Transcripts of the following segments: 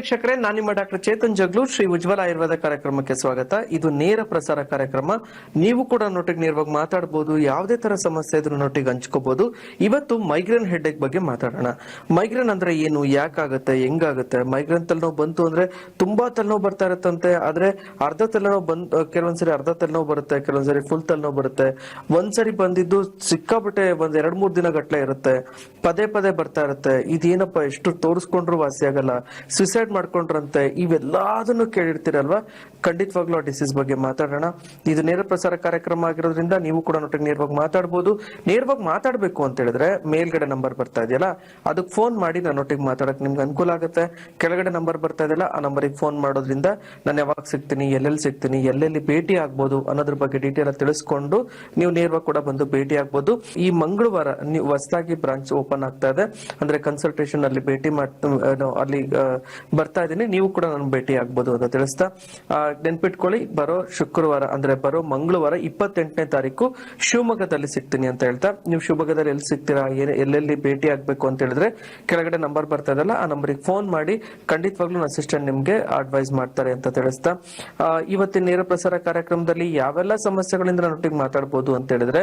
ವೀಕ್ಷಕರೇ, ನಾನು ನಿಮ್ಮ ಡಾಕ್ಟರ್ ಚೇತನ್ ಜಗ್ಲು, ಶ್ರೀ ಉಜ್ವಲ ಆಯುರ್ವೇದ ಕಾರ್ಯಕ್ರಮಕ್ಕೆ ಸ್ವಾಗತ. ಇದು ನೇರ ಪ್ರಸಾರ ಕಾರ್ಯಕ್ರಮ. ನೀವು ಕೂಡ ನೋಟಿಗೆ ನೇರವಾಗಿ ಮಾತಾಡಬಹುದು ಯಾವುದೇ ತರ ಸಮಸ್ಯೆ ಇದ್ರೂ ನೋಟಿಗೆ ಹಂಚ್ಕೋಬಹುದು ಇವತ್ತು ಮೈಗ್ರೇನ್ ಹೆಡ್ಏಕ್ ಬಗ್ಗೆ ಮಾತಾಡೋಣ. ಮೈಗ್ರೇನ್ ಅಂದ್ರೆ ಏನು, ಯಾಕಾಗುತ್ತೆ, ಹೆಂಗಾಗುತ್ತೆ? ಮೈಗ್ರೇನ್ ತಲೆನೋವು ಬಂತು ಅಂದ್ರೆ ತುಂಬಾ ತಲೆನೋವು ಬರ್ತಾ ಇರುತ್ತಂತೆ. ಆದ್ರೆ ಅರ್ಧ ತಲೆನೋವು ಬಂದ್ ಕೆಲವೊಂದ್ಸರಿ ಅರ್ಧ ತಲೆನೋವು ಬರುತ್ತೆ, ಕೆಲವೊಂದ್ಸರಿ ಫುಲ್ ತಲೆನೋವು ಬರುತ್ತೆ. ಒಂದ್ಸರಿ ಬಂದಿದ್ದು ಸಿಕ್ಕಾಬಿಟ್ಟೆ ಒಂದ್ ಎರಡ್ ಮೂರ್ ದಿನ ಗಟ್ಲೆ ಇರುತ್ತೆ. ಪದೇ ಪದೇ ಬರ್ತಾ ಇರುತ್ತೆ. ಇದೇನಪ್ಪ, ಎಷ್ಟು ತೋರಿಸ್ಕೊಂಡ್ರು ವಾಸಿ ಆಗಲ್ಲ. ಸುಸೈಡ್ ಮಾಡ್ಕೊಂಡ್ರಂತೆ, ಇವೆಲ್ಲದನ್ನು ಕೇಳಿರ್ತೀರಲ್ವಾ? ಖಂಡಿತವಾಗ್ಲೂ ಆ ಡಿಸೀಸ್ ಬಗ್ಗೆ ಮಾತಾಡೋಣ. ಇದು ನೇರ ಪ್ರಸಾರ ಕಾರ್ಯಕ್ರಮ ಆಗಿರೋದ್ರಿಂದ ನೀವು ಕೂಡ ನೋಟಿಗೆ ನೇರವಾಗಿ ಮಾತಾಡ್ಬೋದು. ನೇರವಾಗಿ ಮಾತಾಡ್ಬೇಕು ಅಂತ ಹೇಳಿದ್ರೆ ಮೇಲ್ಗಡೆ ನಂಬರ್ ಬರ್ತಾ ಇದೆಯಲ್ಲ, ಅದಕ್ಕೆ ಫೋನ್ ಮಾಡಿ ನನ್ನೊಟ್ಟಿಗೆ ಮಾತಾಡಕ್ ನಿಮ್ಗೆ ಅನುಕೂಲ ಆಗುತ್ತೆ. ಕೆಳಗಡೆ ನಂಬರ್ ಬರ್ತಾ ಇದೆಯಲ್ಲ, ಆ ನಂಬರಿಗೆ ಫೋನ್ ಮಾಡೋದ್ರಿಂದ ನಾನು ಯಾವಾಗ ಸಿಗ್ತೀನಿ, ಎಲ್ಲೆಲ್ಲಿ ಸಿಗ್ತೀನಿ, ಎಲ್ಲೆಲ್ಲಿ ಭೇಟಿ ಆಗ್ಬೋದು ಅನ್ನೋದ್ರ ಬಗ್ಗೆ ಡೀಟೇಲ್ ತಿಳಿಸ್ಕೊಂಡು ನೀವು ನೇರವಾಗಿ ಕೂಡ ಬಂದು ಭೇಟಿ ಆಗ್ಬೋದು. ಈ ಮಂಗಳವಾರ ನೀವು ಹೊಸದಾಗಿ ಬ್ರಾಂಚ್ ಓಪನ್ ಆಗ್ತಾ ಇದೆ. ಅಂದ್ರೆ ಕನ್ಸಲ್ಟೇಷನ್ ಅಲ್ಲಿ ಭೇಟಿ ಅಲ್ಲಿ ಬರ್ತಾ ಇದ್ದೀನಿ. ನೀವು ಕೂಡ ನಾನು ಭೇಟಿ ಆಗ್ಬೋದು ಅಂತ ತಿಳಿಸ್ತಾ ನೆನ್ಪಿಟ್ಕೊಳ್ಳಿ, ಬರೋ ಶುಕ್ರವಾರ, ಅಂದ್ರೆ ಬರೋ ಮಂಗಳವಾರ ಇಪ್ಪತ್ತೆಂಟನೇ ತಾರೀಕು ಶಿವಮೊಗ್ಗದಲ್ಲಿ ಸಿಗ್ತೀನಿ ಅಂತ ಹೇಳ್ತಾ, ನೀವು ಶಿವಮೊಗ್ಗದಲ್ಲಿ ಎಲ್ಲಿ ಸಿಗ್ತೀರಾ ಎಲ್ಲೆಲ್ಲಿ ಭೇಟಿ ಆಗ್ಬೇಕು ಅಂತ ಹೇಳಿದ್ರೆ ಕೆಳಗಡೆ ನಂಬರ್ ಬರ್ತಾ ಇದಲ್ಲ ಆ ನಂಬರಿಗೆ ಫೋನ್ ಮಾಡಿ ಖಂಡಿತವಾಗ್ಲೂ ನನ್ನ ಅಸಿಸ್ಟೆಂಟ್ ನಿಮ್ಗೆ ಅಡ್ವೈಸ್ ಮಾಡ್ತಾರೆ ಅಂತ ತಿಳಿಸ್ತಾ ಇವತ್ತಿನ ನೇರ ಪ್ರಸಾರ ಕಾರ್ಯಕ್ರಮದಲ್ಲಿ ಯಾವೆಲ್ಲ ಸಮಸ್ಯೆಗಳಿಂದ ನನ್ನೊಟ್ಟಿಗೆ ಮಾತಾಡ್ಬೋದು ಅಂತ ಹೇಳಿದ್ರೆ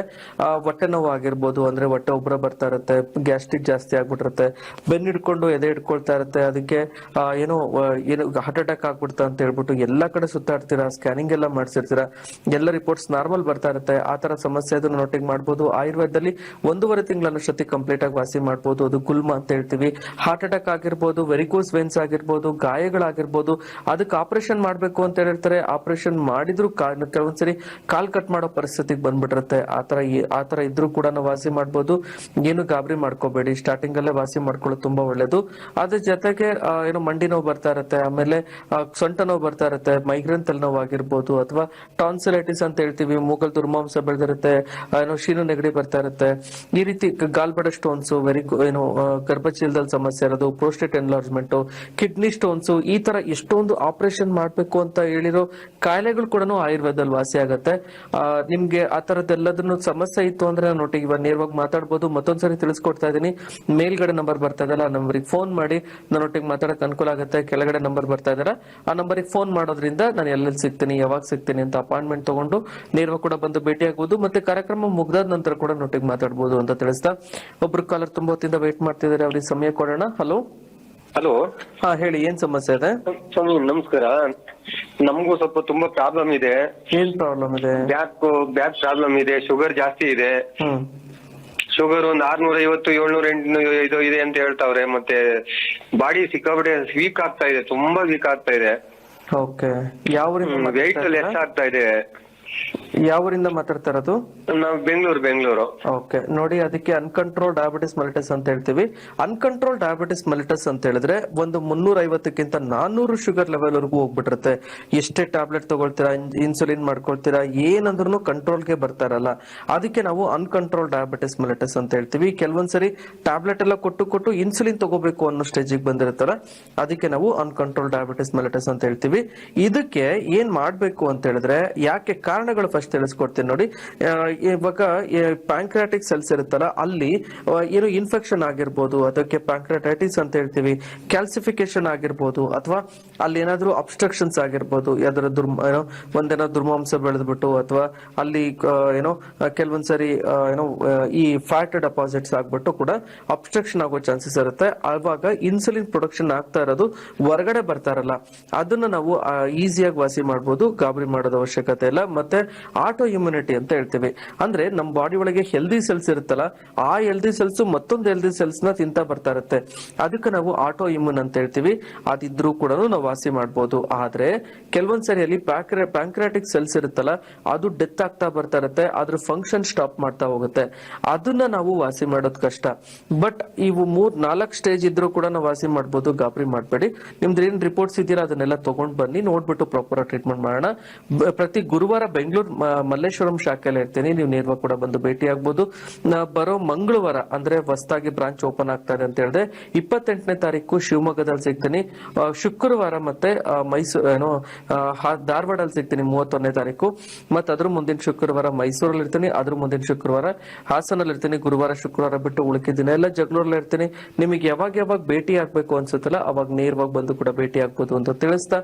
ಹೊಟ್ಟೆ ನೋವು ಆಗಿರ್ಬೋದು, ಅಂದ್ರೆ ಹೊಟ್ಟೆ ಒಬ್ಬರ ಬರ್ತಾ ಇರುತ್ತೆ ಗ್ಯಾಸ್ಟ್ರಿಕ್ ಜಾಸ್ತಿ ಆಗ್ಬಿಟ್ಟಿರುತ್ತೆ ಬೆನ್ನು ಹಿಡ್ಕೊಂಡು ಎದೆ ಹಿಡ್ಕೊಳ್ತಾ ಇರುತ್ತೆ, ಅದಕ್ಕೆ ಏನೋ ಏನು ಹಾರ್ಟ್ ಅಟ್ಯಾಕ್ ಆಗ್ಬಿಡ್ತಾ ಅಂತ ಹೇಳ್ಬಿಟ್ಟು ಎಲ್ಲಾ ಕಡೆ ಸುತ್ತಾಡ್ತೀರಾ ಸ್ಕ್ಯಾನಿಂಗ್ ಎಲ್ಲ ಮಾಡ್ಸಿರ್ತೀರಾ, ಎಲ್ಲ ರಿಪೋರ್ಟ್ಸ್ ನಾರ್ಮಲ್ ಬರ್ತಾ ಇರುತ್ತೆ, ಆ ತರ ಸಮಸ್ಯೆ ಅದನ್ನ ನೋಟಿಂಗ್ ಮಾಡ್ಬೋದು. ಆಯುರ್ವೇದದಲ್ಲಿ ಒಂದೂವರೆ ತಿಂಗಳ ಅನುಷ್ಟತಿ ಕಂಪ್ಲೀಟ್ ಆಗಿ ವಾಸಿ ಮಾಡ್ಬೋದು. ಅದು ಗುಲ್ಮ ಅಂತ ಹೇಳ್ತೀವಿ. ಹಾರ್ಟ್ ಅಟ್ಯಾಕ್ ಆಗಿರ್ಬೋದು ವೆರಿಕೋಸ್ ವೆನ್ಸ್ ಆಗಿರ್ಬೋದು, ಗಾಯಗಳಾಗಿರ್ಬೋದು, ಅದಕ್ಕೆ ಆಪರೇಷನ್ ಮಾಡಬೇಕು ಅಂತ ಹೇಳಿರ್ತಾರೆ ಆಪರೇಷನ್ ಮಾಡಿದ್ರು ಕೆಲವೊಂದ್ಸರಿ ಕಾಲ್ ಕಟ್ ಮಾಡೋ ಪರಿಸ್ಥಿತಿಗೆ ಬಂದ್ಬಿಟ್ಟಿರುತ್ತೆ. ಆತರ ಆ ಆತರ ಇದ್ರೂ ಕೂಡ ವಾಸಿ ಮಾಡ್ಬೋದು. ಏನು ಗಾಬರಿ ಮಾಡ್ಕೋಬೇಡಿ. ಸ್ಟಾರ್ಟಿಂಗ್ ಅಲ್ಲೇ ವಾಸಿ ಮಾಡ್ಕೊಳ್ಳೋದು ತುಂಬಾ ಒಳ್ಳೇದು. ಅದ್ರ ಜೊತೆಗೆ ಏನು ಮಂಡಿ ನೋವು ಬರ್ತಾ ಇರುತ್ತೆ, ಆಮೇಲೆ ಸೊಂಟ ನೋವು ಬರ್ತಾ ಇರುತ್ತೆ ಮೈಗ್ರೇನ್ ತಲೆನೋವು ಆಗಿರ್ಬೋದು, ಅಥವಾ ಟಾನ್ಸಿಲೈಟಿಸ್ ಅಂತ ಹೇಳ್ತೀವಿ ಮೂಗಲ್ ದುರ್ಮಾಂಸ ಬೆಳೆದಿರುತ್ತೆ ಏನೋ ಶೀನು ನೆಗಡಿ ಬರ್ತಾ ಇರುತ್ತೆ. ಈ ರೀತಿ ಗಾಲ್ಬಡ ಸ್ಟೋನ್ಸ್ ವೆರಿ ಏನು ಗರ್ಭಚೀಲದಲ್ಲಿ ಸಮಸ್ಯೆ ಇರೋದು ಪ್ರೋಸ್ಟೇಟ್ ಎನ್ಲಾರ್ಜ್ಮೆಂಟ್ ಕಿಡ್ನಿ ಸ್ಟೋನ್ಸ್ ಈ ತರ ಎಷ್ಟೊಂದು ಆಪರೇಷನ್ ಮಾಡಬೇಕು ಅಂತ ಹೇಳಿರೋ ಕಾಯಿಲೆಗಳು ಕೂಡ ಆಯುರ್ವೇದದಲ್ಲಿ ವಾಸಿ ಆಗತ್ತೆ. ನಿಮ್ಗೆ ಆ ತರದ್ದೆಲ್ಲದನ್ನು ಸಮಸ್ಯೆ ಇತ್ತು ಅಂದ್ರೆ ನಾನು ಇವಾಗ ನೇರವಾಗಿ ಮಾತಾಡ್ಬೋದು, ಮತ್ತೊಂದ್ಸರಿ ತಿಳಿಸ್ಕೊಡ್ತಾ ಇದ್ದೀನಿ. ಮೇಲ್ಗಡೆ ನಂಬರ್ ಬರ್ತಾ ಇದಲ್ಲ ಆ ನಂಬರಿಗೆ ಫೋನ್ ಮಾಡಿ ನನ್ನೊಟ್ಟಿಗೆ ಮಾತಾಡಕ್ ಅನುಕೂಲ ಆಗುತ್ತೆ. ಕೆಳಗಡೆ ನಂಬರ್ ಬರ್ತಾ ಇದಾರೆ. ಆ ನಂಬರಿಗೆ ಫೋನ್ ಮಾಡೋದ್ರಿಂದ ನಾನು ಎಲ್ಲೆಲ್ಲಿ ಸಿಗ್ತೀನಿ ಯಾವಾಗ ಸಿಗ್ತೀನಿ ಅಂತ ಅಪಾಯಿಂಟ್ಮೆಂಟ್ ತಗೊಂಡು ನೇರವಾಗಿ ಕೂಡ ಬಂದು ಭೇಟಿ ಆಗ್ಬೋದು ಮತ್ತೆ ಕಾರ್ಯಕ್ರಮ ಮುಗ್ದಾದ ನಂತರ ಕೂಡ ನೊಟ್ಟಿಗೆ ಮಾತಾಡಬಹುದು ಅಂತ ತಿಳಿಸ್ತಾ. ಒಬ್ರು ಕಾಲರ್ ತುಂಬಾ ಹೊತ್ತಿಂದ ವೇಟ್ ಮಾಡ್ತಿದ್ದಾರೆ. ಅವ್ರಿಗೆ ಸಮಯ ಕೊಡೋಣ. ಹಲೋ ಹಲೋ ಹಾ ಹೇಳಿ ಏನ್ ಸಮಸ್ಯೆ ಇದೆ? ಸ್ವಾಮಿ ನಮಸ್ಕಾರ. ನಮಗೂ ಸ್ವಲ್ಪ ತುಂಬಾ ಪ್ರಾಬ್ಲಮ್ ಇದೆ. ಏನ್ ಪ್ರಾಬ್ಲಮ್ ಇದೆ? ಬ್ಯಾಕ್ ಬ್ಯಾಕ್ ಪ್ರಾಬ್ಲಮ್ ಇದೆ ಶುಗರ್ ಜಾಸ್ತಿ ಇದೆ. ಶುಗರ್ ಒಂದ್ ಆರ್ನೂರ ಐವತ್ತು ಏಳ್ನೂರ ಎಂಟು ಇದು ಇದೆ ಅಂತ ಹೇಳ್ತಾವ್ರೆ ಮತ್ತೆ ಬಾಡಿ ಸಿಕ್ಕಾಬಿಟ್ಟೆ ವೀಕ್ ಆಗ್ತಾ ಇದೆ ತುಂಬಾ ವೀಕ್ ಆಗ್ತಾ ಇದೆ. ಓಕೆ ಯಾವ ವೆಯ್ಟ್ ಅಲ್ಲಿ ಲೆಸ್ ಆಗ್ತಾ ಇದೆ? ಯಾವ ಊರಿಂದ ಮಾತಾಡ್ತಾ ಇರೋದು ನಾವು ಬೆಂಗಳೂರು ಬೆಂಗಳೂರು. ಓಕೆ ನೋಡಿ ಅದಕ್ಕೆ ಅನ್ಕಂಟ್ರೋಲ್ ಡಯಾಬಿಟಿಸ್ ಮಲಿಟಸ್ ಅಂತ ಹೇಳ್ತೀವಿ. ಅನ್ಕಂಟ್ರೋಲ್ ಡಯಾಬಿಟಿಸ್ ಮಲಿಟಸ್ ಅಂತ ಹೇಳಿದ್ರೆ ಒಂದು ಮುನ್ನೂರ ಐವತ್ತಕ್ಕಿಂತ ನಾನ್ನೂರು ಶುಗರ್ ಲೆವೆಲ್ ವರೆಗೂ ಹೋಗ್ಬಿಟ್ಟಿರುತ್ತೆ. ಎಷ್ಟೇ ಟ್ಯಾಬ್ಲೆಟ್ ತಗೊಳ್ತೀರಾ ಇನ್ಸುಲಿನ್ ಮಾಡ್ಕೊಳ್ತೀರಾ ಏನಂದ್ರೂ ಕಂಟ್ರೋಲ್ಗೆ ಬರ್ತಾ ಇರಲ್ಲ. ಅದಕ್ಕೆ ನಾವು ಅನ್ಕಂಟ್ರೋಲ್ ಡಯಾಬಿಟಿಸ್ ಮಲಿಟಸ್ ಅಂತ ಹೇಳ್ತೀವಿ. ಕೆಲವೊಂದ್ಸರಿ ಟ್ಯಾಬ್ಲೆಟ್ ಎಲ್ಲ ಕೊಟ್ಟು ಕೊಟ್ಟು ಇನ್ಸುಲಿನ್ ತಗೋಬೇಕು ಅನ್ನೋ ಸ್ಟೇಜಿಗೆ ಬಂದಿರ್ತಾರ ಅದಕ್ಕೆ ನಾವು ಅನ್ಕಂಟ್ರೋಲ್ ಡಯಾಬಿಟಿಸ್ ಮಲಿಟಸ್ ಅಂತ ಹೇಳ್ತೀವಿ. ಇದಕ್ಕೆ ಏನ್ ಮಾಡ್ಬೇಕು ಅಂತ ಹೇಳಿದ್ರೆ ಯಾಕೆ ಕಾರಣಗಳು ಫಸ್ಟ್ ತಿಳಿಸ್ಕೊಡ್ತೀನಿ ನೋಡಿ. ಇವಾಗ ಪ್ಯಾಂಕ್ರಾಟಿಕ್ ಸೆಲ್ಸ್ ಇರುತ್ತಲ್ಲ, ಅಲ್ಲಿ ಏನು ಇನ್ಫೆಕ್ಷನ್ ಆಗಿರ್ಬೋದು, ಅದಕ್ಕೆ ಪ್ಯಾಂಕ್ರಾಟೈಟಿಸ್ ಅಂತ ಹೇಳ್ತೀವಿ ಕ್ಯಾಲ್ಸಿಫಿಕೇಶನ್ ಆಗಿರ್ಬೋದು, ಅಥವಾ ಅಲ್ಲಿ ಏನಾದರೂ ಅಬ್ಸ್ಟ್ರಕ್ಷನ್ಸ್ ಆಗಿರ್ಬೋದು ಯಾವ್ದಾರ ದುರ್ಮ, ಏನೋ ಒಂದೇನೋ ದುರ್ಮಾಂಸ ಬೆಳೆದ್ಬಿಟ್ಟು, ಅಥವಾ ಅಲ್ಲಿ ಏನೋ ಕೆಲವೊಂದು ಕೆಲವೊಂದ್ಸರಿ ಏನೋ ಈ ಫ್ಯಾಟ್ ಡೆಪಾಸಿಟ್ಸ್ ಆಗ್ಬಿಟ್ಟು ಕೂಡ ಅಬ್ಸ್ಟ್ರಕ್ಷನ್ ಆಗೋ ಚಾನ್ಸಸ್ ಇರುತ್ತೆ. ಆವಾಗ ಇನ್ಸುಲಿನ್ ಪ್ರೊಡಕ್ಷನ್ ಆಗ್ತಾ ಇರೋದು ಹೊರಗಡೆ ಬರ್ತಾರಲ್ಲ ಅದನ್ನ ನಾವು ಈಸಿಯಾಗಿ ವಾಸಿ ಮಾಡ್ಬೋದು, ಗಾಬರಿ ಮಾಡೋದು ಅವಶ್ಯಕತೆ ಇಲ್ಲ. ಮತ್ತೆ ಆಟೋ ಇಮ್ಯುನಿಟಿ ಅಂತ ಹೇಳ್ತೀವಿ. ಅಂದ್ರೆ ನಮ್ಮ ಬಾಡಿ ಒಳಗೆ ಹೆಲ್ದಿ ಸೆಲ್ಸ್ ಇರುತ್ತಲ್ಲ, ಆ ಹೆಲ್ದಿ ಸೆಲ್ಸ್ ಮತ್ತೊಂದು ಹೆಲ್ದಿ ಸೆಲ್ಸ್ನ ತಿಂತಾ ಬರ್ತಾ ಇರುತ್ತೆ. ಅದಕ್ಕೆ ನಾವು ಆಟೋ ಇಮ್ಯೂನ್ ಅಂತ ಹೇಳ್ತೀವಿ. ಅದಿದ್ರೂ ಕೂಡ ನಾವು ವಾಸಿ ಮಾಡಬಹುದು ಆದ್ರೆ ಕೆಲವೊಂದ್ ಸರಿಯಲ್ಲಿ ಪ್ಯಾಂಕ್ರಾಟಿಕ್ ಸೆಲ್ಸ್ ಇರುತ್ತಲ್ಲ, ಅದು ಡೆತ್ ಆಗ್ತಾ ಬರ್ತಾ ಇರುತ್ತೆ. ಅದ್ರ ಫಂಕ್ಷನ್ ಸ್ಟಾಪ್ ಮಾಡ್ತಾ ಹೋಗುತ್ತೆ. ಅದನ್ನ ನಾವು ವಾಸಿ ಮಾಡೋದು ಕಷ್ಟ. ಬಟ್ ಇವು ಮೂರ್, ನಾಲ್ಕು ಸ್ಟೇಜ್ ಇದ್ರೂ ಕೂಡ ನಾವು ವಾಸಿ ಮಾಡಬಹುದು ಗಾಬರಿ ಮಾಡಬೇಡಿ. ನಿಮ್ದು ಏನ್ ರಿಪೋರ್ಟ್ಸ್ ಇದೆಯಲ್ಲ, ಅದನ್ನೆಲ್ಲ ತಗೊಂಡ್ ಬನ್ನಿ. ನೋಡ್ಬಿಟ್ಟು ಪ್ರಾಪರ್ ಟ್ರೀಟ್ಮೆಂಟ್ ಮಾಡೋಣ. ಪ್ರತಿ ಗುರುವಾರ ಬೆಂಗಳೂರು ಮಲ್ಲೇಶ್ವರಂ ಶಾಖೆಯಲ್ಲಿ ಇರ್ತೀನಿ. ನೀವು ನೇರವಾಗಿ ಕೂಡ ಬಂದು ಭೇಟಿ ಆಗ್ಬೋದು ಬರೋ ಮಂಗಳವಾರ, ಅಂದ್ರೆ ಹೊಸದಾಗಿ ಬ್ರಾಂಚ್ ಓಪನ್ ಆಗ್ತಾ ಇದೆ ಅಂತ ಹೇಳಿದೆ. ಇಪ್ಪತ್ತೆಂಟನೇ ತಾರೀಕು ಶಿವಮೊಗ್ಗದಲ್ಲಿ ಸಿಗ್ತೀನಿ. ಶುಕ್ರವಾರ ಮತ್ತೆ ಮೈಸೂರು ಏನೋ ಧಾರವಾಡಲ್ಲಿ ಸಿಗ್ತೀನಿ ಮೂವತ್ತೊಂದನೇ ತಾರೀಕು. ಮತ್ತೆ ಅದ್ರ ಮುಂದಿನ ಶುಕ್ರವಾರ ಮೈಸೂರಲ್ಲಿ ಇರ್ತೀನಿ. ಅದ್ರ ಮುಂದಿನ ಶುಕ್ರವಾರ ಹಾಸನಲ್ಲಿ ಇರ್ತೀನಿ. ಗುರುವಾರ, ಶುಕ್ರವಾರ ಬಿಟ್ಟು ಉಳಿಕಿದ್ದೀನಿ ದಿನ ಎಲ್ಲ ಜಗಳೂರಲ್ಲಿ ಇರ್ತೀನಿ. ನಿಮಗೆ ಯಾವಾಗ ಯಾವಾಗ ಭೇಟಿ ಆಗ್ಬೇಕು ಅನ್ಸುತ್ತಲ್ಲ, ಅವಾಗ ನೇರವಾಗಿ ಬಂದು ಕೂಡ ಭೇಟಿ ಆಗ್ಬೋದು ಅಂತ ತಿಳಿಸ್ತಾ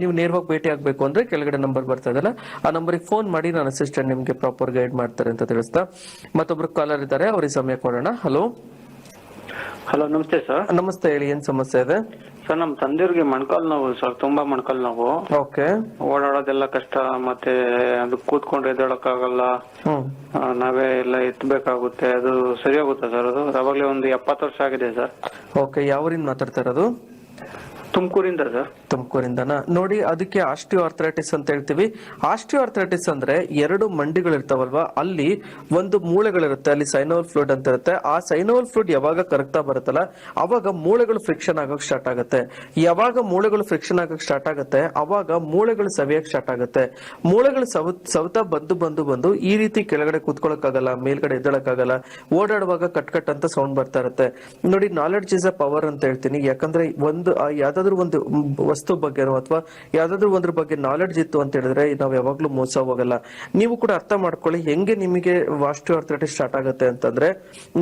ನೀವು ನೇರವಾಗಿ ಭೇಟಿ ಆಗ್ಬೇಕು ಅಂದ್ರೆ ಕೆಳಗಡೆ ನಂಬರ್ ಬರ್ತಾ ಇದೆಯಲ್ಲ, ಆ ನಂಬರಿಗೆ ಫೋನ್ ಮಾಡಿ ನನ್ನ ಅಸಿಸ್ಟೆಂಟ್ ನಿಮ್ಗೆ ಪ್ರಾಪರ್ ಗೈಡ್ ಮಾಡ್ತಾರೆ ಅಂತ ತಿಳಿಸ್ತಾ ಮತ್ತೊಬ್ರು ಕಾಲರ್ ಇದ್ದಾರೆ ಅವ್ರಿಗೆ ಸಮಯ ಕೊಡೋಣ. ಹಲೋ ಹಲೋ ನಮಸ್ತೆ ಸರ್ ನಮಸ್ತೆ ಹೇಳಿ ಏನ್ ಸಮಸ್ಯೆ ಇದೆ? ಸರ್ ನಮ್ ತಂದೆಯವ್ರಿಗೆ ಮೊಣಕಾಲು ನೋವು ಸರ್ ತುಂಬಾ ಮೊಣಕಾಲು ನೋವು. ಓಕೆ ಓಡಾಡೋದೆಲ್ಲ ಕಷ್ಟ ಮತ್ತೆ ಅದು ಕೂತ್ಕೊಂಡು ಎದ್ದೇಳಕ್ಕಾಗಲ್ಲ. ಆಗಲ್ಲ ಆ, ನಾವೇ ಎಲ್ಲ ಎತ್ತಬೇಕಾಗುತ್ತೆ ಅದು ಸರಿ ಹೋಗುತ್ತಾ ಸರ್ ಅದು ಅವಾಗಲೇ ಒಂದು ಎಪ್ಪತ್ತು ವರ್ಷ ಆಗಿದೆ ಸರ್ ಓಕೆ ಯಾವರಿಂದ ಮಾತಾಡ್ತಾ ಇರೋದು? ತುಮಕೂರಿಂದ ಸರ್. ತುಮಕೂರಿಂದನ? ನೋಡಿ, ಅದಕ್ಕೆ ಆಸ್ಟಿಯೋ ಆರ್ಥರೈಟಿಸ್ ಅಂತ ಹೇಳ್ತೀವಿ. ಆಸ್ಟಿಯೋ ಆರ್ಥರೈಟಿಸ್ ಅಂದ್ರೆ ಎರಡು ಮಂಡಿಗಳಿರ್ತಾವಲ್ವಾ? ಅಲ್ಲಿ ಒಂದು ಮೂಳೆಗಳಿರುತ್ತೆ, ಅಲ್ಲಿ ಸೈನೋವಲ್ ಫ್ಲೂಡ್ ಅಂತ ಇರುತ್ತೆ. ಆ ಸೈನೋವಲ್ ಫ್ಲೂಡ್ ಯಾವಾಗ ಕರಗ್ತಾ ಬರುತ್ತಲ್ಲ, ಅವಾಗ ಮೂಳೆಗಳು ಫ್ರಿಕ್ಷನ್ ಆಗೋಕ್ ಸ್ಟಾರ್ಟ್ ಆಗುತ್ತೆ. ಯಾವಾಗ ಮೂಳೆಗಳು ಫ್ರಿಕ್ಷನ್ ಆಗಕ್ ಸ್ಟಾರ್ಟ್ ಆಗುತ್ತೆ, ಅವಾಗ ಮೂಳೆಗಳು ಸವಿಯಕ್ ಸ್ಟಾರ್ಟ್ ಆಗುತ್ತೆ. ಮೂಳೆಗಳು ಸವ ಬಂದು ಬಂದು ಬಂದು ಈ ರೀತಿ ಕೆಳಗಡೆ ಕೂತ್ಕೊಳ್ಳೋಕ್ಕಾಗಲ್ಲ ಮೇಲ್ಗಡೆ ಎದ್ದಳಕ್ಕಾಗಲ್ಲ, ಓಡಾಡುವಾಗ ಕಟ್ ಕಟ್ ಅಂತ ಸೌಂಡ್ ಬರ್ತಾ ಇರುತ್ತೆ. ನೋಡಿ ನಾಲೆಡ್ಜ್ ಇಸ್ ಅ ಪವರ್ ಅಂತ ಹೇಳ್ತೀನಿ. ಯಾಕಂದ್ರೆ ಒಂದು, ಆ ಯಾವ್ದಾದ್ರು ಒಂದು ವಸ್ತು ಬಗ್ಗೆನೋ ಅಥವಾ ಯಾವ್ದಾದ್ರು ಒಂದ್ರ ಬಗ್ಗೆ ನಾಲೆಡ್ಜ್ ಇತ್ತು ಅಂತ ಹೇಳಿದ್ರೆ ನಾವು ಯಾವಾಗ್ಲೂ ಮೋಸ ಹೋಗಲ್ಲ. ನೀವು ಕೂಡ ಅರ್ಥ ಮಾಡ್ಕೊಳ್ಳಿ ಹೆಂಗೆ ನಿಮಗೆ ವಾಸ್ಟು ಅರ್ಥರೈಟಿಸ್ ಸ್ಟಾರ್ಟ್ ಆಗುತ್ತೆ ಅಂತಂದ್ರೆ